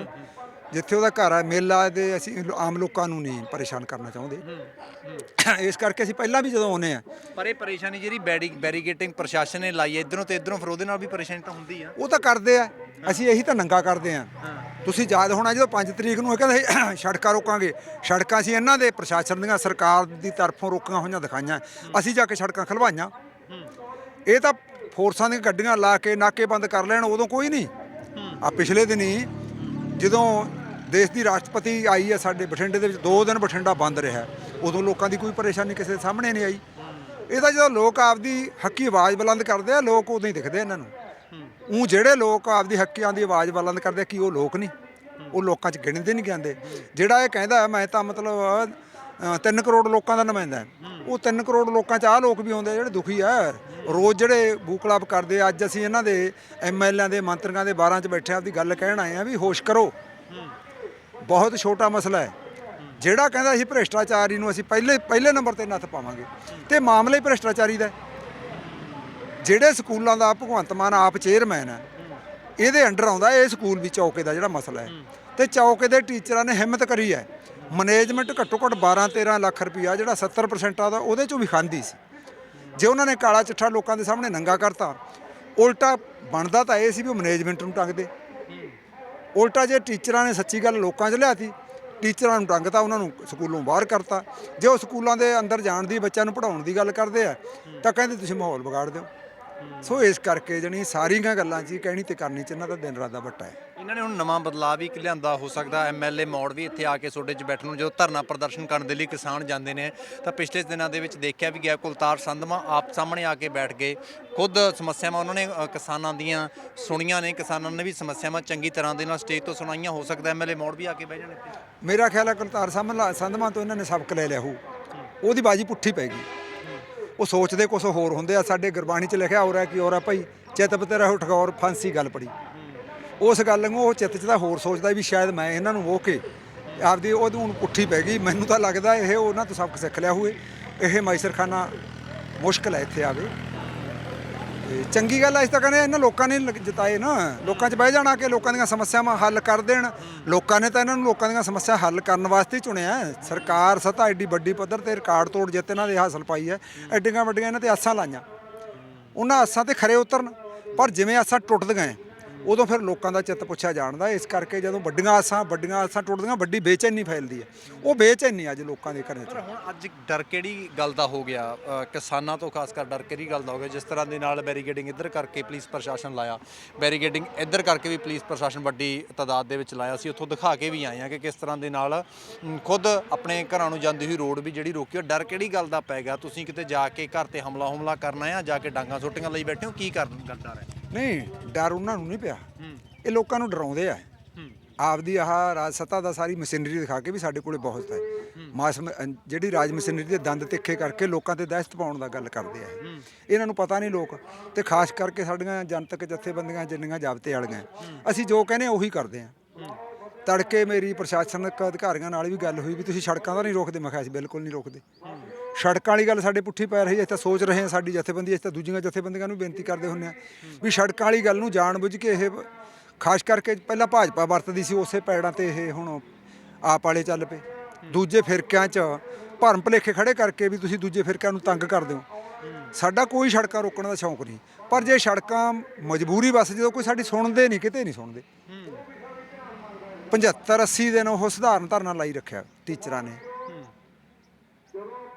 [SPEAKER 1] ਜਿੱਥੇ ਉਹਦਾ ਘਰ ਹੈ ਮੇਲਾ ਦੇ ਅਸੀਂ ਲੋ- ਆਮ ਲੋਕਾਂ ਨੂੰ ਨਹੀਂ ਪਰੇਸ਼ਾਨ ਕਰਨਾ ਚਾਹੁੰਦੇ। ਇਸ ਕਰਕੇ ਅਸੀਂ ਪਹਿਲਾਂ ਵੀ ਜਦੋਂ ਆਉਨੇ ਆ
[SPEAKER 2] ਪਰ ਇਹ ਪਰੇਸ਼ਾਨੀ ਜਿਹੜੀ ਬੈਰੀ ਬੈਰੀਗੇਟਿੰਗ ਪ੍ਰਸ਼ਾਸਨ ਨੇ ਲਾਈ ਹੈ ਇਧਰੋਂ ਤੇ ਇਧਰੋਂ ਫਿਰ ਉਹਦੇ ਨਾਲ ਵੀ ਪਰੇਸ਼ਾਨੀ ਤਾਂ ਹੁੰਦੀ ਆ।
[SPEAKER 1] ਉਹ ਤਾਂ ਕਰਦੇ ਆ। ਅਸੀਂ ਇਹੀ ਤਾਂ ਨੰਗਾ ਕਰਦੇ ਆ ਤੁਸੀਂ ਯਾਦ ਹੋਣਾ ਜਦੋਂ 5 ਤਰੀਕ ਨੂੰ ਇਹ ਕਹਿੰਦੇ ਸੜਕਾਂ ਰੋਕਾਂਗੇ। ਸੜਕਾਂ ਅਸੀਂ ਇਹਨਾਂ ਦੇ ਪ੍ਰਸ਼ਾਸਨ ਦੀਆਂ ਸਰਕਾਰ ਦੀ ਤਰਫੋਂ ਰੋਕੀਆਂ ਹੋਈਆਂ ਦਿਖਾਈਆਂ। ਅਸੀਂ ਜਾ ਕੇ ਸੜਕਾਂ ਖਲਵਾਈਆਂ। ਇਹ ਤਾਂ ਫੋਰਸਾਂ ਦੀਆਂ ਗੱਡੀਆਂ ਲਾ ਕੇ ਨਾਕੇ ਬੰਦ ਕਰ ਲੈਣ ਉਦੋਂ ਕੋਈ ਨਹੀਂ। ਆ ਪਿਛਲੇ ਦਿਨੀ ਜਦੋਂ ਦੇਸ਼ ਦੀ ਰਾਸ਼ਟਰਪਤੀ ਆਈ ਹੈ ਸਾਡੇ ਬਠਿੰਡੇ ਦੇ ਵਿੱਚ 2 ਦਿਨ ਬਠਿੰਡਾ ਬੰਦ ਰਿਹਾ ਉਦੋਂ ਲੋਕਾਂ ਦੀ ਕੋਈ ਪਰੇਸ਼ਾਨੀ ਕਿਸੇ ਦੇ ਸਾਹਮਣੇ ਨਹੀਂ ਆਈ। ਇਹ ਤਾਂ ਜਦੋਂ ਲੋਕ ਆਪਦੀ ਹੱਕੀ ਆਵਾਜ਼ ਬੁਲੰਦ ਕਰਦੇ ਆ, ਲੋਕ ਉਦੋਂ ਹੀ ਦਿਖਦੇ ਇਹਨਾਂ ਨੂੰ। ਉਹ ਜਿਹੜੇ ਲੋਕ ਆਪਦੀ ਹੱਕਾਂ ਦੀ ਆਵਾਜ਼ ਬੁਲੰਦ ਕਰਦੇ ਕਿ ਉਹ ਲੋਕ ਨਹੀਂ? ਉਹ ਲੋਕਾਂ 'ਚ ਗਿਣਦੇ ਨਹੀਂ ਜਾਂਦੇ। ਜਿਹੜਾ ਇਹ ਕਹਿੰਦਾ, ਮੈਂ ਤਾਂ ਮਤਲਬ 3 ਕਰੋੜ ਲੋਕਾਂ ਦਾ ਨੁਮਾਇੰਦਾ ਉਹ 3 ਕਰੋੜ ਲੋਕਾਂ 'ਚ ਆ ਲੋਕ ਵੀ ਆਉਂਦੇ ਆ ਜਿਹੜੇ ਦੁਖੀ ਆ। ਰੋਜ਼ ਜਿਹੜੇ ਬੂਕਲਾਬ ਕਰਦੇ ਆ, ਅੱਜ ਅਸੀਂ ਇਹਨਾਂ ਦੇ ਐਮਐਲਏ ਦੇ, ਮੰਤਰੀਆਂ ਦੇ 12 'ਚ ਬੈਠੇ ਆਪਦੀ ਗੱਲ ਕਹਿਣ ਆਏ ਆ ਵੀ ਹੋਸ਼ ਕਰੋ। ਬਹੁਤ ਛੋਟਾ ਮਸਲਾ ਹੈ। ਜਿਹੜਾ ਕਹਿੰਦਾ ਅਸੀਂ ਭ੍ਰਿਸ਼ਟਾਚਾਰੀ ਨੂੰ ਅਸੀਂ ਪਹਿਲੇ ਪਹਿਲੇ ਨੰਬਰ ਤੇ ਨੱਥ ਪਾਵਾਂਗੇ। ਤੇ ਮਾਮਲਾ ਹੀ ਭ੍ਰਿਸ਼ਟਾਚਾਰੀ ਦਾ ਜਿਹੜੇ ਸਕੂਲਾਂ ਦਾ ਭਗਵੰਤ ਮਾਨ ਆਪ ਚੇਅਰਮੈਨ ਹੈ, ਇਹਦੇ ਅੰਡਰ ਆਉਂਦਾ ਇਹ ਸਕੂਲ ਵੀ ਚੌਕੇ ਦਾ ਜਿਹੜਾ ਮਸਲਾ ਹੈ। ਤੇ ਚੌਕੇ ਦੇ ਟੀਚਰਾਂ ਨੇ ਹਿੰਮਤ ਕਰੀ ਹੈ। ਮੈਨੇਜਮੈਂਟ ਘੱਟੋ ਘੱਟ 12 13 ਲੱਖ ਰੁਪਈਆ ਜਿਹੜਾ 70% ਆਦਾ ਉਹਦੇ ਚੋਂ ਵੀ ਖਾਂਦੀ ਸੀ। ਜੇ ਉਹਨਾਂ ਨੇ ਕਾਲਾ ਚਿੱਠਾ ਲੋਕਾਂ ਦੇ ਸਾਹਮਣੇ ਨੰਗਾ ਕਰਤਾ, ਉਲਟਾ ਬਣਦਾ ਤਾਂ ਇਹ ਸੀ ਵੀ ਉਹ ਮੈਨੇਜਮੈਂਟ ਨੂੰ ਟੰਗਦੇ। ਉਲਟਾ ਜੇ ਟੀਚਰਾਂ ਨੇ ਸੱਚੀ ਗੱਲ ਲੋਕਾਂ 'ਚ ਲਿਆਤੀ ਟੀਚਰਾਂ ਨੂੰ ਟੰਗਤਾ ਉਹਨਾਂ ਨੂੰ ਸਕੂਲੋਂ ਬਾਹਰ ਕਰਤਾ। ਜੇ ਉਹ ਸਕੂਲਾਂ ਦੇ ਅੰਦਰ ਜਾਣ ਦੀ ਬੱਚਿਆਂ ਨੂੰ ਪੜਾਉਣ ਦੀ ਗੱਲ ਕਰਦੇ ਆ ਤਾਂ ਕਹਿੰਦੇ ਤੁਸੀਂ ਮਾਹੌਲ ਵਿਗਾੜ ਦਿਓ। ਸੋ ਇਸ ਕਰਕੇ ਜਣੀ ਸਾਰੀਆਂ ਗੱਲਾਂ ਹੀ ਕਹਿਣੀ ਤੇ ਕਰਨੀ 'ਚ ਇਹਨਾਂ ਦਾ ਦਿਨ ਰਾਤ ਦਾ ਵੱਟਾ ਹੈ।
[SPEAKER 2] ਇਹਨਾਂ ਨੇ ਹੁਣ ਨਵਾਂ ਬਦਲਾਅ ਵੀ ਇੱਕ ਲਿਆਂਦਾ ਹੋ ਸਕਦਾ ਐਮਐਲਏ ਮੌੜ ਵੀ ਇੱਥੇ ਆ ਕੇ ਤੁਹਾਡੇ 'ਚ ਬੈਠਣ ਨੂੰ, ਜਦੋਂ ਧਰਨਾ ਪ੍ਰਦਰਸ਼ਨ ਕਰਨ ਦੇ ਲਈ ਕਿਸਾਨ ਜਾਂਦੇ ਨੇ, ਤਾਂ ਪਿਛਲੇ ਦਿਨਾਂ ਦੇ ਵਿੱਚ ਦੇਖਿਆ ਵੀ ਗਿਆ ਕੁਲਤਾਰ ਸੰਧਮਾ ਆਪ ਸਾਹਮਣੇ ਆ ਕੇ ਬੈਠ ਗਏ। ਖੁਦ ਸਮੱਸਿਆਵਾਂ ਉਹਨਾਂ ਨੇ ਕਿਸਾਨਾਂ ਦੀਆਂ ਸੁਣੀਆਂ ਨੇ, ਕਿਸਾਨਾਂ ਨੇ ਵੀ ਸਮੱਸਿਆਵਾਂ ਚੰਗੀ ਤਰ੍ਹਾਂ ਦੇ ਨਾਲ ਸਟੇਜ ਤੋਂ ਸੁਣਾਈਆਂ, ਹੋ ਸਕਦਾ ਐਮਐਲਏ ਮੌੜ ਵੀ ਆ ਕੇ ਬਹਿ ਜਾਣ ਇੱਥੇ।
[SPEAKER 1] ਮੇਰਾ ਖਿਆਲ ਹੈ ਕੁਲਤਾਰ ਸੰਧਮਾ ਸੰਧਮਾ ਤੋਂ ਇਹਨਾਂ ਨੇ ਸਬਕ ਲੈ ਲਿਆ ਹੋ ਉਹਦੀ ਬਾਜੀ ਪੁੱਠੀ ਪੈ ਗਈ। ਉਹ ਸੋਚਦੇ ਕੁਝ ਹੋਰ ਹੁੰਦੇ ਆ, ਸਾਡੇ ਗੁਰਬਾਣੀ 'ਚ ਲਿਖਿਆ ਹੋ ਰਿਹਾ ਕਿ ਔਰਾ ਭਾਈ ਚਿਤਪ ਤੇ ਰਹੋ ਠਗੌਰ ਫਾਂਸੀ ਗੱਲ ਪੜੀ। ਉਸ ਗੱਲ ਨੂੰ ਉਹ ਚਿੱਤ 'ਚ ਤਾਂ ਹੋਰ ਸੋਚਦਾ ਵੀ ਸ਼ਾਇਦ ਮੈਂ ਇਹਨਾਂ ਨੂੰ ਉਹ ਕੇ ਆਪਦੀ ਉਹਨੂੰ ਹੁਣ ਪੁੱਠੀ ਪੈ ਗਈ। ਮੈਨੂੰ ਤਾਂ ਲੱਗਦਾ ਇਹ ਉਹਨਾਂ ਤੋਂ ਸਬਕ ਸਿੱਖ ਲਿਆ ਹੋਵੇ। ਇਹ ਮੈਸਰਖਾਨਾ ਮੁਸ਼ਕਲ ਹੈ ਇੱਥੇ ਆਵੇ। ਚੰਗੀ ਗੱਲ ਐ ਇਸ ਤਾਂ ਕਹਿੰਦੇ ਇਹਨਾਂ ਲੋਕਾਂ ਨੇ ਜਿਤਾਏ ਨਾ। ਲੋਕਾਂ 'ਚ ਬਹਿ ਜਾਣਾ ਕਿ ਲੋਕਾਂ ਦੀਆਂ ਸਮੱਸਿਆਵਾਂ ਹੱਲ ਕਰ ਦੇਣ। ਲੋਕਾਂ ਨੇ ਤਾਂ ਇਹਨਾਂ ਨੂੰ ਲੋਕਾਂ ਦੀਆਂ ਸਮੱਸਿਆ ਹੱਲ ਕਰਨ ਵਾਸਤੇ ਚੁਣਿਆ। ਸਰਕਾਰ ਸਤਾ ਐਡੀ ਵੱਡੀ ਪੱਧਰ ਤੇ ਰਿਕਾਰਡ ਤੋੜ ਜਿੱਤ ਇਹਨਾਂ ਦੇ ਹਾਸਲ ਪਾਈ ਹੈ। ਐਡੀਆਂ ਵੱਡੀਆਂ ਇਹਨਾਂ ਤੇ ਆਸਾਂ ਲਾਈਆਂ। ਉਹਨਾਂ ਆਸਾਂ ਤੇ ਖਰੇ ਉਤਰਨ। ਪਰ ਜਿਵੇਂ ਆਸਾਂ ਟੁੱਟਦੀਆਂ ਹੈ, ਉਦੋਂ ਫਿਰ ਲੋਕਾਂ ਦਾ ਚਿੱਤ ਪੁੱਛਿਆ ਜਾਣਦਾ ਇਸ ਕਰਕੇ ਜਦੋਂ ਵੱਡੀਆਂ ਆਸਾਂ ਵੱਡੀਆਂ ਆਸਾਂ ਟੁੱਟਦੀਆਂ ਵੱਡੀ ਬੇਚੈਨੀ ਫੈਲਦੀ ਹੈ। ਉਹ ਬੇਚੈਨੀ ਅੱਜ ਲੋਕਾਂ ਦੇ ਘਰਾਂ 'ਚ।
[SPEAKER 2] ਪਰ ਹੁਣ ਅੱਜ ਡਰ ਕਿਹੜੀ ਗੱਲ ਦਾ ਹੋ ਗਿਆ? ਅ, ਕਿਸਾਨਾਂ ਤੋਂ ਖਾਸ ਕਰ ਡਰ ਕਿਹੜੀ ਗੱਲ ਦਾ ਹੋ ਗਿਆ? ਜਿਸ ਤਰ੍ਹਾਂ ਦੇ ਨਾਲ ਬੈਰੀਗੇਡਿੰਗ ਇੱਧਰ ਕਰਕੇ ਪੁਲਿਸ ਪ੍ਰਸ਼ਾਸਨ ਲਾਇਆ। ਬੈਰੀਗੇਡਿੰਗ ਇੱਧਰ ਕਰਕੇ ਵੀ ਪੁਲਿਸ ਪ੍ਰਸ਼ਾਸਨ ਵੱਡੀ ਤਾਦਾਦ ਦੇ ਵਿੱਚ ਲਾਇਆ। ਸੀ ਉੱਥੋਂ ਦਿਖਾ ਕੇ ਵੀ ਆਏ ਆ ਕਿ ਕਿਸ ਤਰ੍ਹਾਂ ਦੇ ਨਾਲ ਮ, ਖੁਦ ਆਪਣੇ ਘਰਾਂ ਨੂੰ ਜਾਂਦੀ ਹੋਈ ਰੋਡ ਵੀ ਜਿਹੜੀ ਰੋਕੀ ਉਹ ਡਰ ਕਿਹੜੀ ਗੱਲ ਦਾ ਪੈ ਗਿਆ? ਤੁਸੀਂ ਕਿਤੇ ਜਾ ਕੇ ਘਰ ਤੇ ਹਮਲਾ ਹਮਲਾ ਕਰਨਾ ਆ ਜਾ ਕੇ ਡਾਂਗਾ ਸੁੱਟੀਆਂ ਲਈ ਬੈਠੇ ਹੋ? ਕੀ ਕਰਨ ਦਾ ਡਰ ਹੈ
[SPEAKER 1] ਨਹੀਂ ਡਰ ਉਹਨਾਂ ਨੂੰ ਨਹੀਂ ਪਿਆ। ਇਹ ਲੋਕਾਂ ਨੂੰ ਡਰਾਉਂਦੇ ਆ। ਆਪਦੀ ਆਹ ਰਾਜ ਸੱਤਾ ਦਾ ਸਾਰੀ ਮਸ਼ੀਨਰੀ ਦਿਖਾ ਕੇ ਵੀ ਸਾਡੇ ਕੋਲੇ ਬਹੁਤ ਹੈ। ਮਾਸ ਜਿਹੜੀ ਰਾਜ ਮਸ਼ੀਨਰੀ ਦੇ ਦੰਦ ਤਿੱਖੇ ਕਰਕੇ ਲੋਕਾਂ ਤੇ ਦਹਿਸ਼ਤ ਪਾਉਣ ਦਾ ਗੱਲ ਕਰਦੇ ਆ। ਇਹ। ਇਹਨਾਂ ਨੂੰ ਪਤਾ ਨਹੀਂ ਲੋਕ ਤੇ ਖਾਸ ਕਰਕੇ ਸਾਡੀਆਂ ਜਨਤਕ ਜਥੇਬੰਦੀਆਂ ਜਿੰਨੀਆਂ ਜਾਬਤੇ ਵਾਲੀਆਂ। ਅਸੀਂ ਜੋ ਕਹਿੰਦੇ ਉਹੀ ਕਰਦੇ ਆ। ਤੜਕੇ ਮੇਰੀ ਪ੍ਰਸ਼ਾਸਨਿਕ ਅਧਿਕਾਰੀਆਂ ਨਾਲ ਵੀ ਗੱਲ ਹੋਈ ਵੀ ਤੁਸੀਂ ਸੜਕਾਂ ਦਾ ਨਹੀਂ ਰੋਕਦੇ। ਮੈਂ ਕਿਹਾ ਅਸੀਂ ਬਿਲਕੁਲ ਨਹੀਂ ਰੋਕਦੇ। ਸੜਕਾਂ ਵਾਲੀ ਗੱਲ ਸਾਡੇ ਪੁੱਠੀ ਪੈ ਰਹੀ ਹੈ ਅਸੀਂ ਤਾਂ ਸੋਚ ਰਹੇ ਹਾਂ ਸਾਡੀ ਜਥੇਬੰਦੀ ਅਸੀਂ ਤਾਂ ਦੂਜੀਆਂ ਜਥੇਬੰਦੀਆਂ ਨੂੰ ਬੇਨਤੀ ਕਰਦੇ ਹੁੰਦੇ ਆ ਵੀ ਸੜਕਾਂ ਵਾਲੀ ਗੱਲ ਨੂੰ ਜਾਣ ਬੁੱਝ ਕੇ ਇਹ ਖਾਸ ਕਰਕੇ ਪਹਿਲਾਂ ਭਾਜਪਾ ਵਰਤਦੀ ਸੀ ਉਸੇ ਪੈੜਾਂ ਤੇ ਇਹ ਹੁਣ ਆਪ ਵਾਲੇ ਚੱਲ ਪਏ। ਦੂਜੇ ਫਿਰਕਿਆਂ 'ਚ ਭਰਮ ਭਲੇਖੇ ਖੜੇ ਕਰਕੇ ਵੀ ਤੁਸੀਂ ਦੂਜੇ ਫਿਰਕਿਆਂ ਨੂੰ ਤੰਗ ਕਰਦੇ ਹੋ। ਸਾਡਾ ਕੋਈ ਸੜਕਾਂ ਰੋਕਣ ਦਾ ਸ਼ੌਂਕ ਨਹੀਂ। ਪਰ ਜੇ ਸੜਕਾਂ ਮਜਬੂਰੀ ਬਸ ਜਦੋਂ ਕੋਈ ਸਾਡੀ ਸੁਣਦੇ ਨਹੀਂ ਕਿਤੇ ਨਹੀਂ ਸੁਣਦੇ। 75 80 ਦਿਨ ਉਹ ਸਧਾਰਨ ਧਰਨਾ ਲਾਈ ਰੱਖਿਆ ਟੀਚਰਾਂ ਨੇ।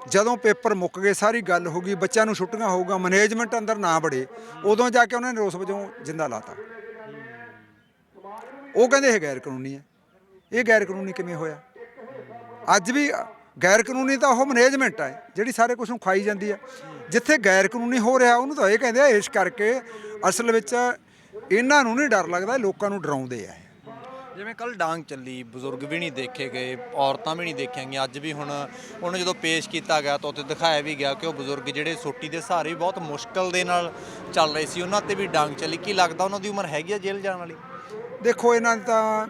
[SPEAKER 1] ਜਦੋਂ ਪੇਪਰ ਮੁੱਕ ਗਏ, ਸਾਰੀ ਗੱਲ ਹੋ ਗਈ, ਬੱਚਿਆਂ ਨੂੰ ਛੁੱਟੀਆਂ ਹੋਊਗਾ, ਮੈਨੇਜਮੈਂਟ ਅੰਦਰ ਨਾ ਬੜੇ ਉਦੋਂ ਜਾ ਕੇ ਉਹਨਾਂ ਨੇ ਰੋਸ ਵਜੋਂ ਜਿੰਦਾ ਲਾਤਾ। ਉਹ ਕਹਿੰਦੇ ਇਹ ਗੈਰ ਕਾਨੂੰਨੀ ਹੈ। ਇਹ ਗੈਰ ਕਾਨੂੰਨੀ ਕਿਵੇਂ ਹੋਇਆ? ਅੱਜ ਵੀ ਗੈਰ ਕਾਨੂੰਨੀ ਤਾਂ ਉਹ ਮੈਨੇਜਮੈਂਟ ਹੈ, ਜਿਹੜੀ ਸਾਰੇ ਕੁਝ ਨੂੰ ਖਾਈ ਜਾਂਦੀ ਹੈ। ਜਿੱਥੇ ਗੈਰ ਕਾਨੂੰਨੀ ਹੋ ਰਿਹਾ, ਉਹਨੂੰ ਤਾਂ ਇਹ ਕਹਿੰਦੇ ਆ, ਇਸ ਕਰਕੇ ਅਸਲ ਵਿੱਚ ਇਹਨਾਂ ਨੂੰ ਨਹੀਂ ਡਰ ਲੱਗਦਾ, ਲੋਕਾਂ ਨੂੰ ਡਰਾਉਂਦੇ ਆ ਇਹ।
[SPEAKER 2] ਜਿਵੇਂ ਕੱਲ ਡਾਂਗ ਚੱਲੀ ਬਜ਼ੁਰਗ ਵੀ ਨਹੀਂ ਦੇਖੇ ਗਏ ਔਰਤਾਂ ਵੀ ਨਹੀਂ ਦੇਖੀਆਂ ਗਈਆਂ। ਅੱਜ ਵੀ ਹੁਣ ਉਹਨੂੰ ਜਦੋਂ ਪੇਸ਼ ਕੀਤਾ ਗਿਆ ਤਾਂ ਉੱਥੇ ਦਿਖਾਇਆ ਵੀ ਗਿਆ ਕਿ ਉਹ ਬਜ਼ੁਰਗ ਜਿਹੜੇ ਸੋਟੀ ਦੇ ਸਹਾਰੇ ਬਹੁਤ ਮੁਸ਼ਕਲ ਦੇ ਨਾਲ ਚੱਲ ਰਹੇ ਸੀ। ਉਹਨਾਂ ਤੇ ਵੀ ਡਾਂਗ ਚੱਲੀ। ਕੀ ਲੱਗਦਾ ਉਹਨਾਂ ਦੀ ਉਮਰ ਹੈਗੀ ਆ ਜੇਲ੍ਹ ਜਾਣ ਵਾਲੀ?
[SPEAKER 1] ਦੇਖੋ ਇਹਨਾਂ ਤਾਂ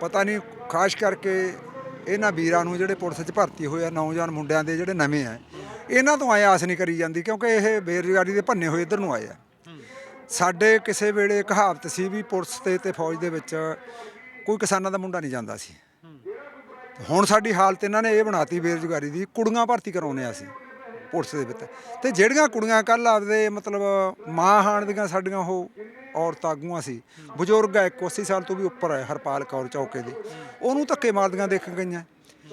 [SPEAKER 1] ਪਤਾ ਨਹੀਂ ਖਾਸ ਕਰਕੇ ਇਹਨਾਂ ਵੀਰਾਂ ਨੂੰ ਜਿਹੜੇ ਪੁਲਿਸ 'ਚ ਭਰਤੀ ਹੋਏ ਆ ਨੌਜਵਾਨ ਮੁੰਡਿਆਂ ਦੇ ਜਿਹੜੇ ਨਵੇਂ ਆ ਇਹਨਾਂ ਤੋਂ ਆਏ ਆਸ ਨਹੀਂ ਕਰੀ ਜਾਂਦੀ ਕਿਉਂਕਿ ਇਹ ਬੇਰੁਜ਼ਗਾਰੀ ਦੇ ਭੰਨੇ ਹੋਏ ਇੱਧਰ ਨੂੰ ਆਏ ਆ। ਸਾਡੇ ਕਿਸੇ ਵੇਲੇ ਕਹਾਵਤ ਸੀ ਵੀ ਪੁਲਿਸ ਤੇ ਤੇ ਫੌਜ ਦੇ ਵਿੱਚ ਕੋਈ ਕਿਸਾਨਾਂ ਦਾ ਮੁੰਡਾ ਨਹੀਂ ਜਾਂਦਾ ਸੀ। ਹੁਣ ਸਾਡੀ ਹਾਲਤ ਇਹਨਾਂ ਨੇ ਇਹ ਬਣਾਤੀ ਬੇਰੁਜ਼ਗਾਰੀ ਦੀ, ਕੁੜੀਆਂ ਭਰਤੀ ਕਰਾਉਨੇ ਆ ਅਸੀਂ, ਪੁਲਿਸ ਦੇ ਵਿੱਚ। ਤੇ ਜਿਹੜੀਆਂ ਕੁੜੀਆਂ ਕੱਲ ਆਪਦੇ ਮਤਲਬ ਮਾਂ ਹਾਣ ਦੀਆਂ ਸਾਡੀਆਂ ਉਹ ਔਰਤ ਆਗੂਆਂ ਸੀ, ਬਜ਼ੁਰਗ ਹੈ 81 ਸਾਲ ਤੋਂ ਵੀ ਉੱਪਰ ਹੈ ਹਰਪਾਲ ਕੌਰ ਚੌਕੇ ਦੇ। ਉਹਨੂੰ ਧੱਕੇ ਮਾਰਦੀਆਂ ਦੇਖ ਗਈਆਂ।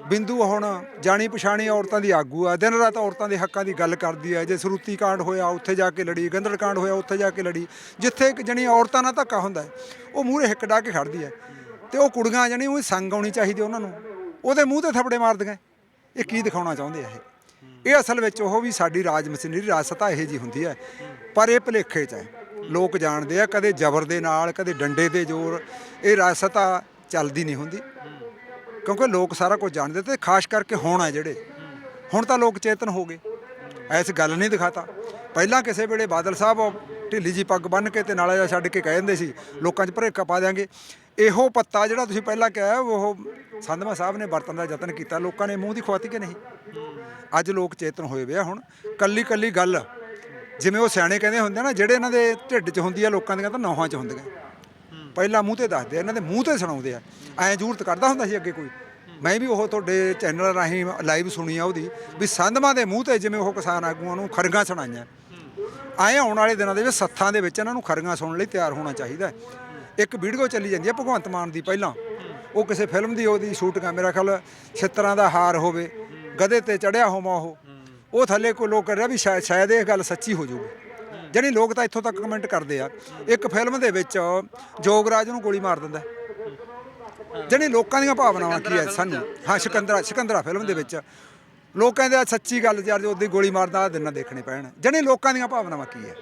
[SPEAKER 1] ਬਿੰਦੂ ਹੁਣ ਜਾਣੀ ਪਛਾਣੀ ਔਰਤਾਂ ਦੀ ਆਗੂ ਆ, ਦਿਨ ਰਾਤ ਔਰਤਾਂ ਦੇ ਹੱਕਾਂ ਦੀ ਗੱਲ ਕਰਦੀ ਹੈ ਜੇ ਸਰੂਤੀ ਕਾਂਡ ਹੋਇਆ, ਉੱਥੇ ਜਾ ਕੇ ਲੜੀ, ਗੰਧੜ ਕਾਂਡ ਹੋਇਆ, ਉੱਥੇ ਜਾ ਕੇ ਲੜੀ, ਜਿੱਥੇ ਇੱਕ ਜਣੀ ਔਰਤਾਂ ਨਾਲ ਧੱਕਾ ਹੁੰਦਾ ਉਹ ਮੂਹਰੇ ਹਿੱਕ ਡਾ ਕੇ ਖੜਦੀ ਹੈ। ਤੇ ਉਹ ਕੁੜੀਆਂ ਜਣੀ ਉਹ ਸੰਗ ਆਉਣੀ ਚਾਹੀਦੀ ਉਹਨਾਂ ਨੂੰ। ਉਹਦੇ ਮੂੰਹ ਤੇ ਥੱਪੜੇ ਮਾਰਦੀਆਂ ਇਹ ਕੀ ਦਿਖਾਉਣਾ ਚਾਹੁੰਦੇ ਆ ਇਹ? ਇਹ ਅਸਲ ਵਿੱਚ ਉਹ ਵੀ ਸਾਡੀ ਰਾਜ ਮਸ਼ੀਨਰੀ ਰਾਜਸਤਾ ਇਹੋ ਜੀ ਹੁੰਦੀ ਹੈ ਪਰ ਇਹ ਭਲੇਖੇ 'ਚ ਹੈ ਲੋਕ ਜਾਣਦੇ ਆ, ਕਦੇ ਜ਼ਬਰ ਦੇ ਨਾਲ, ਕਦੇ ਡੰਡੇ ਦੇ ਜ਼ੋਰ। ਇਹ ਰਾਜਸਤਾ ਚੱਲਦੀ ਨਹੀਂ ਹੁੰਦੀ। ਕਿਉਂਕਿ ਲੋਕ ਸਾਰਾ ਕੁਝ ਜਾਣਦੇ ਤੇ ਖਾਸ ਕਰਕੇ ਹੁਣ ਆ ਜਿਹੜੇ। ਹੁਣ ਤਾਂ ਲੋਕ ਚੇਤਨ ਹੋ ਗਏ। ਐਸ ਗੱਲ ਨਹੀਂ ਦਿਖਾਤਾ। ਪਹਿਲਾਂ ਕਿਸੇ ਵੇਲੇ ਬਾਦਲ ਸਾਹਿਬ ਢਿੱਲੀ ਜੀ ਪੱਗ ਬੰਨ੍ਹ ਕੇ ਤੇ ਨਾਲਾ ਜਿਹਾ ਛੱਡ ਕੇ ਕਹਿ ਦਿੰਦੇ ਸੀ, ਲੋਕਾਂ 'ਚ ਭਰੇਕਾ ਪਾ ਦਿਆਂਗੇ। ਇਹੋ ਪੱਤਾ ਜਿਹੜਾ ਤੁਸੀਂ ਪਹਿਲਾਂ ਕਿਹਾ, ਉਹ ਸੰਧਮਾ ਸਾਹਿਬ ਨੇ ਵਰਤਣ ਦਾ ਯਤਨ ਕੀਤਾ। ਲੋਕਾਂ ਨੇ ਮੂੰਹ ਦੀ ਖਵਾਤੀ ਕਿ ਨਹੀਂ? ਅੱਜ ਲੋਕ ਚੇਤਨ ਹੋਏ ਵੇ ਆ ਹੁਣ। ਕੱਲੀ ਕੱਲੀ ਗੱਲ, ਜਿਵੇਂ ਉਹ ਸਿਆਣੇ ਕਹਿੰਦੇ ਹੁੰਦੇ ਆ ਨਾ, ਜਿਹੜੇ ਇਹਨਾਂ ਦੇ ਢਿੱਡ 'ਚ ਹੁੰਦੀ ਆ ਲੋਕਾਂ ਦੀਆਂ ਤਾਂ ਨੌਹਾਂ 'ਚ ਹੁੰਦੀਆਂ। ਪਹਿਲਾਂ ਮੂੰਹ ਤੇ ਦੱਸਦੇ ਆ, ਇਹਨਾਂ ਦੇ ਮੂੰਹ ਤੇ ਸੁਣਾਉਂਦੇ ਆ। ਐਂ ਜ਼ਰੂਰਤ ਕਰਦਾ ਹੁੰਦਾ ਸੀ ਅੱਗੇ ਕੋਈ। ਮੈਂ ਵੀ ਉਹ ਤੁਹਾਡੇ ਚੈਨਲ ਰਾਹੀਂ ਲਾਈਵ ਸੁਣੀ ਆ ਉਹਦੀ, ਵੀ ਸੰਧਮਾ ਦੇ ਮੂੰਹ ਤੇ ਜਿਵੇਂ ਉਹ ਕਿਸਾਨ ਆਗੂਆਂ ਨੂੰ ਖਰਗਾਂ ਸੁਣਾਈਆਂ। ਐਂ ਆਉਣ ਵਾਲੇ ਦਿਨਾਂ ਦੇ ਵਿੱਚ ਸੱਥਾਂ ਦੇ ਵਿੱਚ ਇਹਨਾਂ ਨੂੰ ਖਰਗਾਂ ਸੁਣਨ ਲਈ ਤਿਆਰ ਹੋਣਾ ਚਾਹੀਦਾ। ਇੱਕ ਵੀਡੀਓ ਚੱਲੀ ਜਾਂਦੀ ਹੈ ਭਗਵੰਤ ਮਾਨ ਦੀ ਪਹਿਲਾਂ। ਉਹ ਕਿਸੇ ਫਿਲਮ ਦੀ, ਉਹਦੀ ਸ਼ੂਟਿੰਗ ਆ ਮੇਰਾ ਖਿਆਲ ਛਿੱਤਰਾਂ ਦਾ ਹਾਰ ਹੋਵੇ, ਗਧੇ ਤੇ ਚੜਿਆ ਹੋਵਾਂ ਉਹ। ਉਹ ਥੱਲੇ ਕੋਈ ਲੋਕ ਕਰ ਰਿਹਾ ਵੀ ਸ਼ਾਇਦ ਸ਼ਾਇਦ ਇਹ ਗੱਲ ਸੱਚੀ ਹੋ ਜਾਊਗੀ। ਜਾਣੀ ਲੋਕ ਤਾਂ ਇੱਥੋਂ ਤੱਕ ਕਮੈਂਟ ਕਰਦੇ ਆ, ਇੱਕ ਫਿਲਮ ਦੇ ਵਿੱਚ ਜੋਗਰਾਜ ਨੂੰ ਗੋਲੀ ਮਾਰ ਦਿੰਦਾ। ਜਾਣੀ ਲੋਕਾਂ ਦੀਆਂ ਭਾਵਨਾਵਾਂ ਕੀ ਹੈ ਸਾਨੂੰ? ਹਾਂ, ਸਿਕੰਦਰਾ ਸਿਕੰਦਰਾ ਫਿਲਮ ਦੇ ਵਿੱਚ। ਲੋਕ ਕਹਿੰਦੇ ਆ, ਸੱਚੀ ਗੱਲ, ਯਾਰ ਜੋ ਉਹਦੀ ਗੋਲੀ ਮਾਰਦਾ ਦਿਨਾਂ ਦੇਖਣੇ ਪੈਣ। ਜਾਣੀ ਲੋਕਾਂ ਦੀਆਂ ਭਾਵਨਾਵਾਂ ਕੀ ਹੈ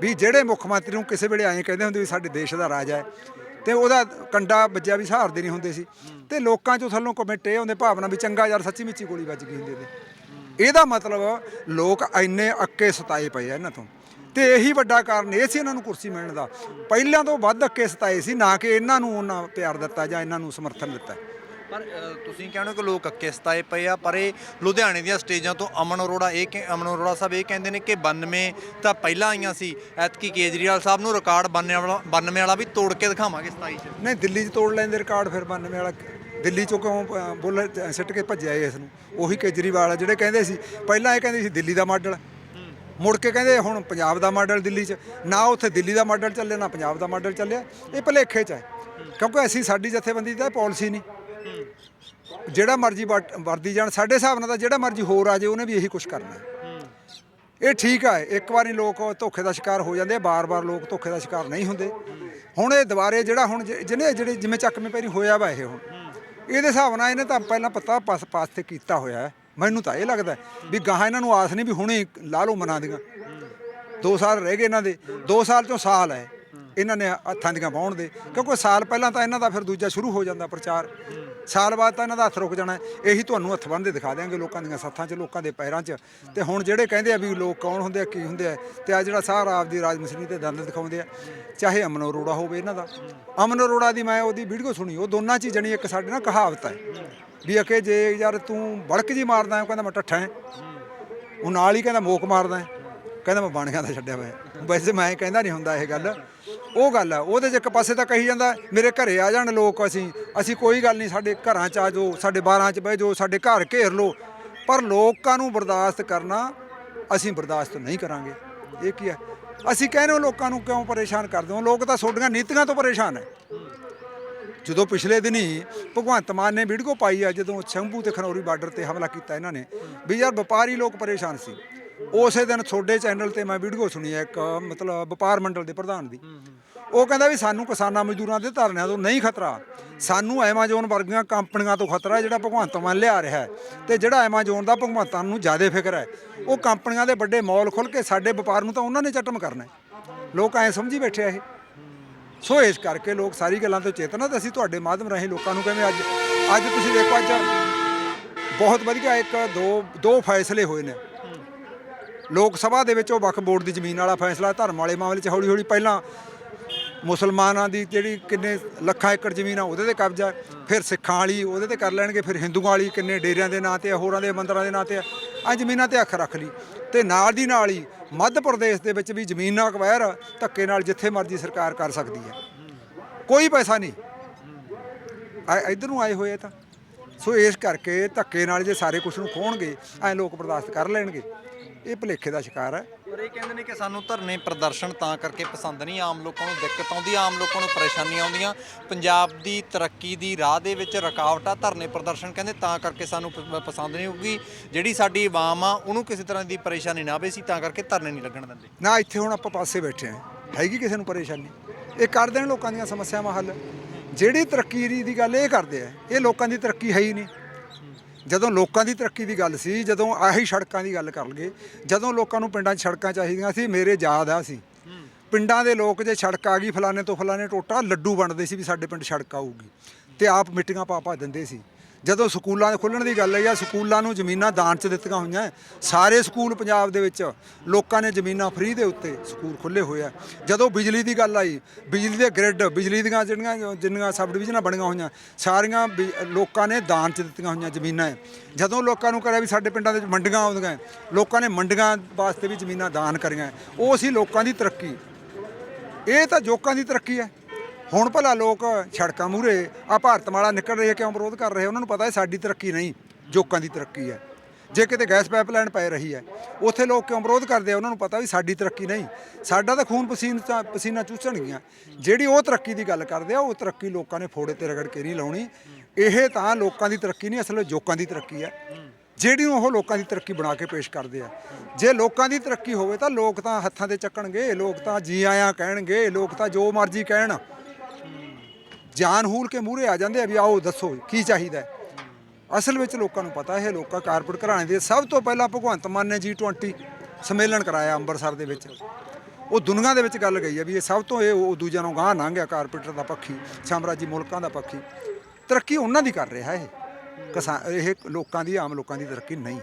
[SPEAKER 1] ਵੀ ਜਿਹੜੇ ਮੁੱਖ ਮੰਤਰੀ ਨੂੰ ਕਿਸੇ ਵੇਲੇ ਐਂ ਕਹਿੰਦੇ ਹੁੰਦੇ ਵੀ ਸਾਡੇ ਦੇਸ਼ ਦਾ ਰਾਜਾ ਹੈ, ਤੇ ਉਹਦਾ ਕੰਡਾ ਵੱਜਿਆ ਵੀ ਸਹਾਰਦੇ ਨਹੀਂ ਹੁੰਦੇ ਸੀ। ਤੇ ਲੋਕਾਂ ਚੋਂ ਥੱਲੋਂ ਕਮੈਂਟ ਇਹ ਹੁੰਦੇ ਭਾਵਨਾ ਵੀ ਚੰਗਾ ਯਾਰ ਸੱਚੀ ਮਿੱਚੀ ਗੋਲੀ ਵੱਜ ਗਈ ਹੁੰਦੀ ਇਹਦੇ। ਇਹਦਾ ਮਤਲਬ ਲੋਕ ਇੰਨੇ ਅੱਕੇ ਸਤਾਏ ਪਏ ਆ ਇਹਨਾਂ ਤੋਂ। ਤੇ ਇਹੀ ਵੱਡਾ ਕਾਰਨ ਇਹ ਸੀ ਇਹਨਾਂ ਨੂੰ ਕੁਰਸੀ ਮਿਲਣ ਦਾ। ਪਹਿਲਾਂ ਤੋਂ ਵੱਧ ਅੱਕੇ ਸਤਾਏ ਸੀ, ਨਾ ਕਿ ਇਹਨਾਂ ਨੂੰ ਉਹਨਾਂ ਪਿਆਰ ਦਿੱਤਾ ਜਾਂ ਇਹਨਾਂ ਨੂੰ ਸਮਰਥਨ ਦਿੱਤਾ।
[SPEAKER 2] ਪਰ ਅ, ਤੁਸੀਂ ਕਹਿੰਦੇ ਹੋ ਕਿ ਲੋਕ ਅੱਕੇ ਸਤਾਏ ਪਏ ਆ ਪਰ ਇਹ ਲੁਧਿਆਣੇ ਦੀਆਂ ਸਟੇਜਾਂ ਤੋਂ ਅਮਨ ਅਰੋੜਾ ਇਹ ਕਹਿ- ਅਮਨ ਅਰੋੜਾ ਸਾਹਿਬ ਇਹ ਕਹਿੰਦੇ ਨੇ ਕਿ 92 ਤਾਂ ਪਹਿਲਾਂ ਆਈਆਂ ਸੀ ਐਤਕੀ ਕੇਜਰੀਵਾਲ ਸਾਹਿਬ ਨੂੰ ਰਿਕਾਰਡ 92 ਵਾਲਾ 92 ਵਾਲਾ ਵੀ ਤੋੜ ਕੇ ਦਿਖਾਵਾਂਗੇ 27 ਚ।
[SPEAKER 1] ਨਹੀਂ ਦਿੱਲੀ 'ਚ ਤੋੜ ਲੈਂਦੇ ਰਿਕਾਰਡ ਫਿਰ 92 ਵਾਲਾ ਦਿੱਲੀ 'ਚੋਂ ਕਿਉਂ ਅ, ਬੁੱਲਟ ਸਿੱਟ ਕੇ ਭੱਜਿਆ ਇਸ ਨੂੰ? ਉਹੀ ਕੇਜਰੀਵਾਲ ਆ ਜਿਹੜੇ ਕਹਿੰਦੇ ਸੀ ਪਹਿਲਾਂ ਇਹ ਕਹਿੰਦੇ ਸੀ ਦਿੱਲੀ ਦਾ ਮਾਡਲ। ਮੁੜ ਕੇ ਕਹਿੰਦੇ ਹੁਣ ਪੰਜਾਬ ਦਾ ਮਾਡਲ ਦਿੱਲੀ 'ਚ ਨਾ ਉੱਥੇ ਦਿੱਲੀ ਦਾ ਮਾਡਲ ਚੱਲਿਆ ਨਾ ਪੰਜਾਬ ਦਾ ਮਾਡਲ ਚੱਲਿਆ ਇਹ ਭਲੇਖੇ 'ਚ ਹੈ ਕਿਉਂਕਿ ਅਸੀਂ ਸਾਡੀ ਜਥੇਬੰਦੀ ਦਾ ਪਾਲਿਸੀ ਨਹੀਂ। ਜਿਹੜਾ ਮਰਜ਼ੀ ਵਟ- ਵਰਦੀ ਜਾਣ, ਸਾਡੇ ਹਿਸਾਬ ਨਾਲ ਤਾਂ ਜਿਹੜਾ ਮਰਜ਼ੀ ਹੋਰ ਆ ਜੇ ਉਹਨੇ ਵੀ ਇਹੀ ਕੁਝ ਕਰਨਾ। ਇਹ ਠੀਕ ਆ, ਇੱਕ ਵਾਰੀ ਲੋਕ ਧੋਖੇ ਦਾ ਸ਼ਿਕਾਰ ਹੋ ਜਾਂਦੇ ਆ, ਬਾਰ-ਬਾਰ ਲੋਕ ਧੋਖੇ ਦਾ ਸ਼ਿਕਾਰ ਨਹੀਂ ਹੁੰਦੇ। ਹੁਣ ਇਹ ਦੁਬਾਰੇ ਜਿਹੜਾ ਹੁਣ ਜਿ- ਜਿਹਨੇ ਜਿਹੜੇ ਜਿਵੇਂ ਚੱਕਵੇਂ ਪੈਰੀ ਹੋਇਆ ਵਾ ਇਹ ਹੁਣ। ਇਹਦੇ ਹਿਸਾਬ ਨਾਲ ਇਹਨੇ ਤਾਂ ਪਹਿਲਾਂ ਪਤਾ ਪਾਸ ਪਾਸ ਤੇ ਕੀਤਾ ਹੋਇਆ ਹੈ। ਮੈਨੂੰ ਤਾਂ ਇਹ ਲੱਗਦਾ ਵੀ ਗਾਹਾਂ ਇਹਨਾਂ ਨੂੰ ਆਸ ਨਹੀਂ ਵੀ ਹੁਣੇ ਹੀ ਲਾ ਲਓ ਮਨਾ ਦੀਆਂ 2 ਸਾਲ ਰਹਿ ਗਏ ਇਹਨਾਂ ਦੇ। 2 ਸਾਲ ਚੋਂ ਸਾਲ ਹੈ। ਇਹਨਾਂ ਨੇ ਹੱਥਾਂ ਦੀਆਂ ਬਾਉਣ ਦੇ। ਕਿਉਂਕਿ ਸਾਲ ਪਹਿਲਾਂ ਤਾਂ ਇਹਨਾਂ ਦਾ ਫਿਰ ਦੂਜਾ ਸ਼ੁਰੂ ਹੋ ਜਾਂਦਾ ਪ੍ਰਚਾਰ। ਸਾਲ ਬਾਅਦ ਤਾਂ ਇਹਨਾਂ ਦਾ ਹੱਥ ਰੁਕ ਜਾਣਾ ਇਹੀ ਤੁਹਾਨੂੰ ਹੱਥ ਬੰਨ੍ਹਦੇ ਦਿਖਾ ਦਿਆਂਗੇ ਲੋਕਾਂ ਦੀਆਂ ਸੱਥਾਂ 'ਚ, ਲੋਕਾਂ ਦੇ ਪੈਰਾਂ 'ਚ। ਤੇ ਹੁਣ ਜਿਹੜੇ ਕਹਿੰਦੇ ਆ ਵੀ ਲੋਕ ਕੌਣ ਹੁੰਦੇ ਆ, ਕੀ ਹੁੰਦੇ ਆ, ਤੇ ਆ ਜਿਹੜਾ ਸਾਰਾ ਆਪਦੀ ਰਾਜ ਮਸਲੀ ਤੇ ਦੰਦ ਦਿਖਾਉਂਦੇ ਆ, ਚਾਹੇ ਅਮਨ ਅਰੋੜਾ ਹੋਵੇ ਇਹਨਾਂ ਦਾ। ਅਮਨ ਅਰੋੜਾ ਦੀ ਮੈਂ ਉਹਦੀ ਵੀਡੀਓ ਸੁਣੀ, ਉਹ ਦੋਨਾਂ 'ਚ ਹੀ ਜਣੀ ਇੱਕ ਸਾਡੇ ਨਾਲ ਕਹਾਵਤ ਹੈ। ਵੀ ਅਕੇ ਜੇ ਯਾਰ ਤੂੰ ਬੜਕ ਜੀ ਮਾਰਦਾ ਹੈ, ਉਹ ਕਹਿੰਦਾ ਮੈਂ ਟੱਠਾ ਹੈ। ਉਹ ਨਾਲ ਹੀ ਕਹਿੰਦਾ ਮੋਕ ਮਾਰਦਾ ਹੈ। ਕਹਿੰਦਾ ਮੈਂ ਬਣ ਗਿਆ ਛੱਡਿਆ ਹੋਇਆ। ਵੈਸੇ ਮੈਂ ਕਹਿੰਦਾ ਨਹੀਂ ਹੁੰਦਾ ਇਹ ਗੱਲ। ਉਹ ਗੱਲ ਆ, ਉਹਦੇ 'ਚ ਇੱਕ ਪਾਸੇ ਤਾਂ ਕਹੀ ਜਾਂਦਾ, ਮੇਰੇ ਘਰੇ ਆ ਜਾਣ ਲੋਕ ਅਸੀਂ ਅਸੀਂ ਕੋਈ ਗੱਲ ਨਹੀਂ, ਸਾਡੇ ਘਰਾਂ 'ਚ ਆ ਜਾਓ, ਸਾਡੇ ਬਾਰਾਂ 'ਚ ਬਹਿ ਜਾਓ, ਸਾਡੇ ਘਰ ਘੇਰ ਲਓ। ਪਰ ਲੋਕਾਂ ਨੂੰ ਬਰਦਾਸ਼ਤ ਕਰਨਾ ਅਸੀਂ ਬਰਦਾਸ਼ਤ ਨਹੀਂ ਕਰਾਂਗੇ। ਇਹ ਕੀ ਹੈ ਅਸੀਂ ਕਹਿੰਦੇ ਹਾਂ ਲੋਕਾਂ ਨੂੰ ਕਿਉਂ ਪਰੇਸ਼ਾਨ ਕਰਦੇ ਹੋ? ਲੋਕ ਤਾਂ ਤੁਹਾਡੀਆਂ ਨੀਤੀਆਂ ਤੋਂ ਪਰੇਸ਼ਾਨ ਹੈ ਜਦੋਂ ਪਿਛਲੇ ਦਿਨੀ ਭਗਵੰਤ ਮਾਨ ਨੇ ਵੀਡੀਓ ਪਾਈ ਆ, ਜਦੋਂ ਸ਼ੰਭੂ ਤੇ ਖਨੌਰੀ ਬਾਰਡਰ ਤੇ ਹਮਲਾ ਕੀਤਾ ਇਹਨਾਂ ਨੇ, ਵੀ ਯਾਰ ਵਪਾਰੀ ਲੋਕ ਪਰੇਸ਼ਾਨ ਸੀ। ਉਸੇ ਦਿਨ ਤੁਹਾਡੇ ਚੈਨਲ ਤੇ ਮੈਂ ਵੀਡੀਓ ਸੁਣੀ ਹੈ ਇੱਕ, ਮਤਲਬ ਵਪਾਰ ਮੰਡਲ ਦੇ ਪ੍ਰਧਾਨ ਦੀ। ਉਹ ਕਹਿੰਦਾ ਵੀ ਸਾਨੂੰ ਕਿਸਾਨਾਂ ਮਜ਼ਦੂਰਾਂ ਦੇ ਧਰਨਿਆਂ ਤੋਂ ਨਹੀਂ ਖਤਰਾ। ਸਾਨੂੰ ਐਮਾਜ਼ੋਨ ਵਰਗੀਆਂ ਕੰਪਨੀਆਂ ਤੋਂ ਖਤਰਾ ਜਿਹੜਾ ਭਗਵੰਤ ਮਾਨ ਲਿਆ ਰਿਹਾ ਹੈ। ਤੇ ਜਿਹੜਾ ਐਮਾਜ਼ੋਨ ਦਾ ਭਗਵੰਤਾਂ ਨੂੰ ਜ਼ਿਆਦਾ ਫਿਕਰ ਹੈ, ਉਹ ਕੰਪਨੀਆਂ ਦੇ ਵੱਡੇ ਮਾਲ ਖੁੱਲ ਕੇ ਸਾਡੇ ਵਪਾਰ ਨੂੰ ਤਾਂ ਉਹਨਾਂ ਨੇ ਚਟਮ ਕਰਨਾ ਲੋਕ ਐ ਸਮਝੀ ਬੈਠੇ ਆ ਇਹ। ਸੋ ਇਸ ਕਰਕੇ ਲੋਕ ਸਾਰੀ ਗੱਲਾਂ ਤੋਂ ਚੇਤਨਾ ਆ ਤੇ ਅਸੀਂ ਤੁਹਾਡੇ ਮਾਧਿਅਮ ਰਾਹੀਂ ਲੋਕਾਂ ਨੂੰ ਕਹਿੰਦੇ ਅੱਜ ਅੱਜ ਤੁਸੀਂ ਦੇਖੋ, ਅੱਜ ਬਹੁਤ ਵਧੀਆ ਇੱਕ ਦੋ ਦੋ ਫੈਸਲੇ ਹੋਏ ਨੇ। ਲੋਕ ਸਭਾ ਦੇ ਵਿੱਚ ਉਹ ਵਕਫ ਬੋਰਡ ਦੀ ਜ਼ਮੀਨ ਵਾਲਾ ਫੈਸਲਾ ਧਰਮ ਵਾਲੇ ਮਾਮਲੇ 'ਚ ਹੌਲੀ ਹੌਲੀ ਪਹਿਲਾਂ ਮੁਸਲਮਾਨਾਂ ਦੀ ਜਿਹੜੀ ਕਿੰਨੇ ਲੱਖਾਂ ਏਕੜ ਜ਼ਮੀਨ ਆ ਉਹਦੇ ਤੇ ਕਬਜ਼ਾ ਫਿਰ ਸਿੱਖਾਂ ਵਾਲੀ ਉਹਦੇ ਤੇ ਕਰ ਲੈਣਗੇ ਫਿਰ ਹਿੰਦੂਆਂ ਵਾਲੀ ਕਿੰਨੇ ਡੇਰਿਆਂ ਦੇ ਨਾਂ ਤੇ ਆ, ਹੋਰਾਂ ਦੇ ਮੰਦਰਾਂ ਦੇ ਨਾਂ ਤੇ ਆ ਆਹ ਜ਼ਮੀਨਾਂ ਤੇ ਅੱਖ ਰੱਖ ਲਈ। ਤੇ ਨਾਲ ਦੀ ਨਾਲ ਹੀ ਮੱਧ ਪ੍ਰਦੇਸ਼ ਦੇ ਵਿੱਚ ਵੀ ਜ਼ਮੀਨਾਂ ਅਕਵਾਇਰ ਧੱਕੇ ਨਾਲ ਜਿੱਥੇ ਮਰਜ਼ੀ ਸਰਕਾਰ ਕਰ ਸਕਦੀ ਹੈ ਕੋਈ ਪੈਸਾ ਨਹੀਂ। ਆ ਇਧਰ ਨੂੰ ਆਏ ਹੋਏ ਤਾਂ। ਸੋ ਇਸ ਕਰਕੇ ਧੱਕੇ ਨਾਲ ਜੇ ਸਾਰੇ ਕੁਝ ਨੂੰ ਖੋਣਗੇ ਐ ਲੋਕ ਬਰਦਾਸ਼ਤ ਕਰ ਲੈਣਗੇ। ਇਹ ਭੁਲੇਖੇ ਦਾ ਸ਼ਿਕਾਰ ਹੈ।
[SPEAKER 2] ਪਰ ਇਹ ਕਹਿੰਦੇ ਨੇ ਕਿ ਸਾਨੂੰ ਧਰਨੇ ਪ੍ਰਦਰਸ਼ਨ ਤਾਂ ਕਰਕੇ ਪਸੰਦ ਨਹੀਂ ਆਮ ਲੋਕਾਂ ਨੂੰ ਦਿੱਕਤ ਆਉਂਦੀ ਆਮ ਲੋਕਾਂ ਨੂੰ ਪਰੇਸ਼ਾਨੀਆਂ ਆਉਂਦੀਆਂ। ਪੰਜਾਬ ਦੀ ਤਰੱਕੀ ਦੀ ਰਾਹ ਦੇ ਵਿੱਚ ਰੁਕਾਵਟਾਂ ਧਰਨੇ ਪ੍ਰਦਰਸ਼ਨ ਕਹਿੰਦੇ ਤਾਂ ਕਰਕੇ ਸਾਨੂੰ ਪ- ਪਸੰਦ ਨਹੀਂ ਹੋਊਗੀ। ਜਿਹੜੀ ਸਾਡੀ ਆਵਾਮ ਆ ਉਹਨੂੰ ਕਿਸੇ ਤਰ੍ਹਾਂ ਦੀ ਪਰੇਸ਼ਾਨੀ ਨਾ ਆਵੇ ਸੀ ਤਾਂ ਕਰਕੇ ਧਰਨੇ ਨਹੀਂ ਲੱਗਣ ਦਿੰਦੇ।
[SPEAKER 1] ਨਾ ਇੱਥੇ ਹੁਣ ਆਪਾਂ ਪਾਸੇ ਬੈਠੇ ਆਂ ਹੈਗੀ ਕਿਸੇ ਨੂੰ ਪਰੇਸ਼ਾਨੀ? ਇਹ ਕਰ ਦੇਣ ਲੋਕਾਂ ਦੀਆਂ ਸਮੱਸਿਆਵਾਂ ਹੱਲ। ਜਿਹੜੀ ਤਰੱਕੀ ਦੀ ਦੀ ਗੱਲ ਇਹ ਕਰਦੇ ਆ ਇਹ ਲੋਕਾਂ ਦੀ ਤਰੱਕੀ ਹੈ ਹੀ ਨਹੀਂ। ਜਦੋਂ ਲੋਕਾਂ ਦੀ ਤਰੱਕੀ ਦੀ ਗੱਲ ਸੀ, ਜਦੋਂ ਆਹੀ ਸੜਕਾਂ ਦੀ ਗੱਲ ਕਰ ਲਗੇ ਜਦੋਂ ਲੋਕਾਂ ਨੂੰ ਪਿੰਡਾਂ 'ਚ ਸੜਕਾਂ ਚਾਹੀਦੀਆਂ ਸੀ, ਮੇਰੇ ਯਾਦ ਆ ਸੀ। ਪਿੰਡਾਂ ਦੇ ਲੋਕ ਜੇ ਸੜਕ ਆ ਗਈ, ਫਲਾਣੇ ਤੋਂ ਫਲਾਣੇ ਟੋਟਾ, ਲੱਡੂ ਵੰਡਦੇ ਸੀ ਵੀ ਸਾਡੇ ਪਿੰਡ ਸੜਕ ਆਊਗੀ ਤੇ ਆਪ ਮਿੱਟੀਆਂ ਪਾ ਪਾ ਦਿੰਦੇ ਸੀ। ਜਦੋਂ ਸਕੂਲਾਂ ਦੇ ਖੁੱਲਣ ਦੀ ਗੱਲ ਆਈ ਆ, ਸਕੂਲਾਂ ਨੂੰ ਜ਼ਮੀਨਾਂ ਦਾਨ 'ਚ ਦਿੱਤੀਆਂ ਹੋਈਆਂ ਸਾਰੇ ਸਕੂਲ ਪੰਜਾਬ ਦੇ ਵਿੱਚ, ਲੋਕਾਂ ਨੇ ਜ਼ਮੀਨਾਂ ਫ੍ਰੀ ਦੇ ਉੱਤੇ ਸਕੂਲ ਖੁੱਲੇ ਹੋਏ ਆ ਜਦੋਂ ਬਿਜਲੀ ਦੀ ਗੱਲ ਆਈ, ਬਿਜਲੀ ਦੇ ਗ੍ਰਿਡ ਬਿਜਲੀ ਦੀਆਂ ਜਿਹੜੀਆਂ, ਜਿੰਨੀਆਂ ਸਬ ਡਿਵੀਜ਼ਨਾਂ ਬਣੀਆਂ ਹੋਈਆਂ, ਸਾਰੀਆਂ ਬਿ- ਲੋਕਾਂ ਨੇ ਦਾਨ 'ਚ ਦਿੱਤੀਆਂ ਹੋਈਆਂ ਜ਼ਮੀਨਾਂ ਜਦੋਂ ਲੋਕਾਂ ਨੂੰ ਕਰਿਆ ਵੀ ਸਾਡੇ ਪਿੰਡਾਂ ਦੇ ਵਿੱਚ ਮੰਡੀਆਂ ਆਉਂਦੀਆਂ ਲੋਕਾਂ ਨੇ ਮੰਡੀਆਂ ਵਾਸਤੇ ਵੀ ਜ਼ਮੀਨਾਂ ਦਾਨ ਕਰੀਆਂ ਉਹ ਸੀ ਲੋਕਾਂ ਦੀ ਤਰੱਕੀ। ਇਹ ਤਾਂ ਜੋਕਾਂ ਦੀ ਤਰੱਕੀ ਹੈ ਹੁਣ ਭਲਾ ਲੋਕ ਸੜਕਾਂ ਮੂਰੇ ਆ ਭਾਰਤਮਾਲਾ ਨਿਕਲ ਰਹੇ ਕਿਉਂ ਵਿਰੋਧ ਕਰ ਰਹੇ ਉਹਨਾਂ ਨੂੰ ਪਤਾ ਹੈ ਸਾਡੀ ਤਰੱਕੀ ਨਹੀਂ, ਜੋਕਾਂ ਦੀ ਤਰੱਕੀ ਹੈ। ਜੇ ਕਿਤੇ ਗੈਸ ਪਾਈਪਲਾਈਨ ਪੈ ਰਹੀ ਹੈ, ਉੱਥੇ ਲੋਕ ਕਿਉਂ ਵਿਰੋਧ ਕਰਦੇ ਆ? ਉਹਨਾਂ ਨੂੰ ਪਤਾ ਵੀ ਸਾਡੀ ਤਰੱਕੀ ਨਹੀਂ। ਸਾਡਾ ਤਾਂ ਖੂਨ ਪਸੀਨਾ ਪਸੀਨਾ ਚੂਸਣਗੀਆਂ ਜਿਹੜੀ ਉਹ ਤਰੱਕੀ ਦੀ ਗੱਲ ਕਰਦੇ ਆ, ਉਹ ਤਰੱਕੀ ਲੋਕਾਂ ਨੇ ਫੋੜੇ ਤੇ ਰਗੜ ਕੇ ਨਹੀਂ ਲਾਉਣੀ। ਇਹ ਤਾਂ ਲੋਕਾਂ ਦੀ ਤਰੱਕੀ ਨਹੀਂ, ਅਸਲ ਵਿੱਚ ਜੋਕਾਂ ਦੀ ਤਰੱਕੀ ਹੈ। ਜਿਹੜੀ ਉਹ ਲੋਕਾਂ ਦੀ ਤਰੱਕੀ ਬਣਾ ਕੇ ਪੇਸ਼ ਕਰਦੇ ਆ। ਜੇ ਲੋਕਾਂ ਦੀ ਤਰੱਕੀ ਹੋਵੇ ਤਾਂ ਲੋਕ ਤਾਂ ਹੱਥਾਂ ਤੇ ਚੱਕਣਗੇ, ਲੋਕ ਤਾਂ ਜੀ ਆਇਆਂ ਕਹਿਣਗੇ, ਲੋਕ ਤਾਂ ਜੋ ਮਰਜ਼ੀ ਕਹਿਣ। ਜਾਨ ਹੂਲ ਕੇ ਮੂਹਰੇ ਆ ਜਾਂਦੇ ਆ ਵੀ ਆਓ ਦੱਸੋ ਕੀ ਚਾਹੀਦਾ ਅਸਲ ਵਿੱਚ ਲੋਕਾਂ ਨੂੰ ਪਤਾ ਹੈ ਲੋਕਾਂ ਕਾਰਪੋਰੇਟ ਘਰਾਣੇ ਦੇ ਸਭ ਤੋਂ ਪਹਿਲਾਂ ਭਗਵੰਤ ਮਾਨ ਨੇ G20 ਸੰਮੇਲਨ ਕਰਾਇਆ ਅੰਮ੍ਰਿਤਸਰ ਦੇ ਵਿੱਚ। ਉਹ ਦੁਨੀਆ ਦੇ ਵਿੱਚ ਗੱਲ ਗਈ ਹੈ ਵੀ ਇਹ ਸਭ ਤੋਂ ਇਹ ਉਹ ਦੂਜਿਆਂ ਨੂੰ ਗਾਂਹ ਲੰਘ ਗਿਆ ਕਾਰਪੋਰੇਟਰ ਦਾ ਪੱਖੀ, ਸਾਮਰਾਜੀ ਮੁਲਕਾਂ ਦਾ ਪੱਖੀ। ਤਰੱਕੀ ਉਹਨਾਂ ਦੀ ਕਰ ਰਿਹਾ ਇਹ। ਕਿਸਾਨ ਇਹ ਲੋਕਾਂ ਦੀ, ਆਮ ਲੋਕਾਂ ਦੀ ਤਰੱਕੀ ਨਹੀਂ।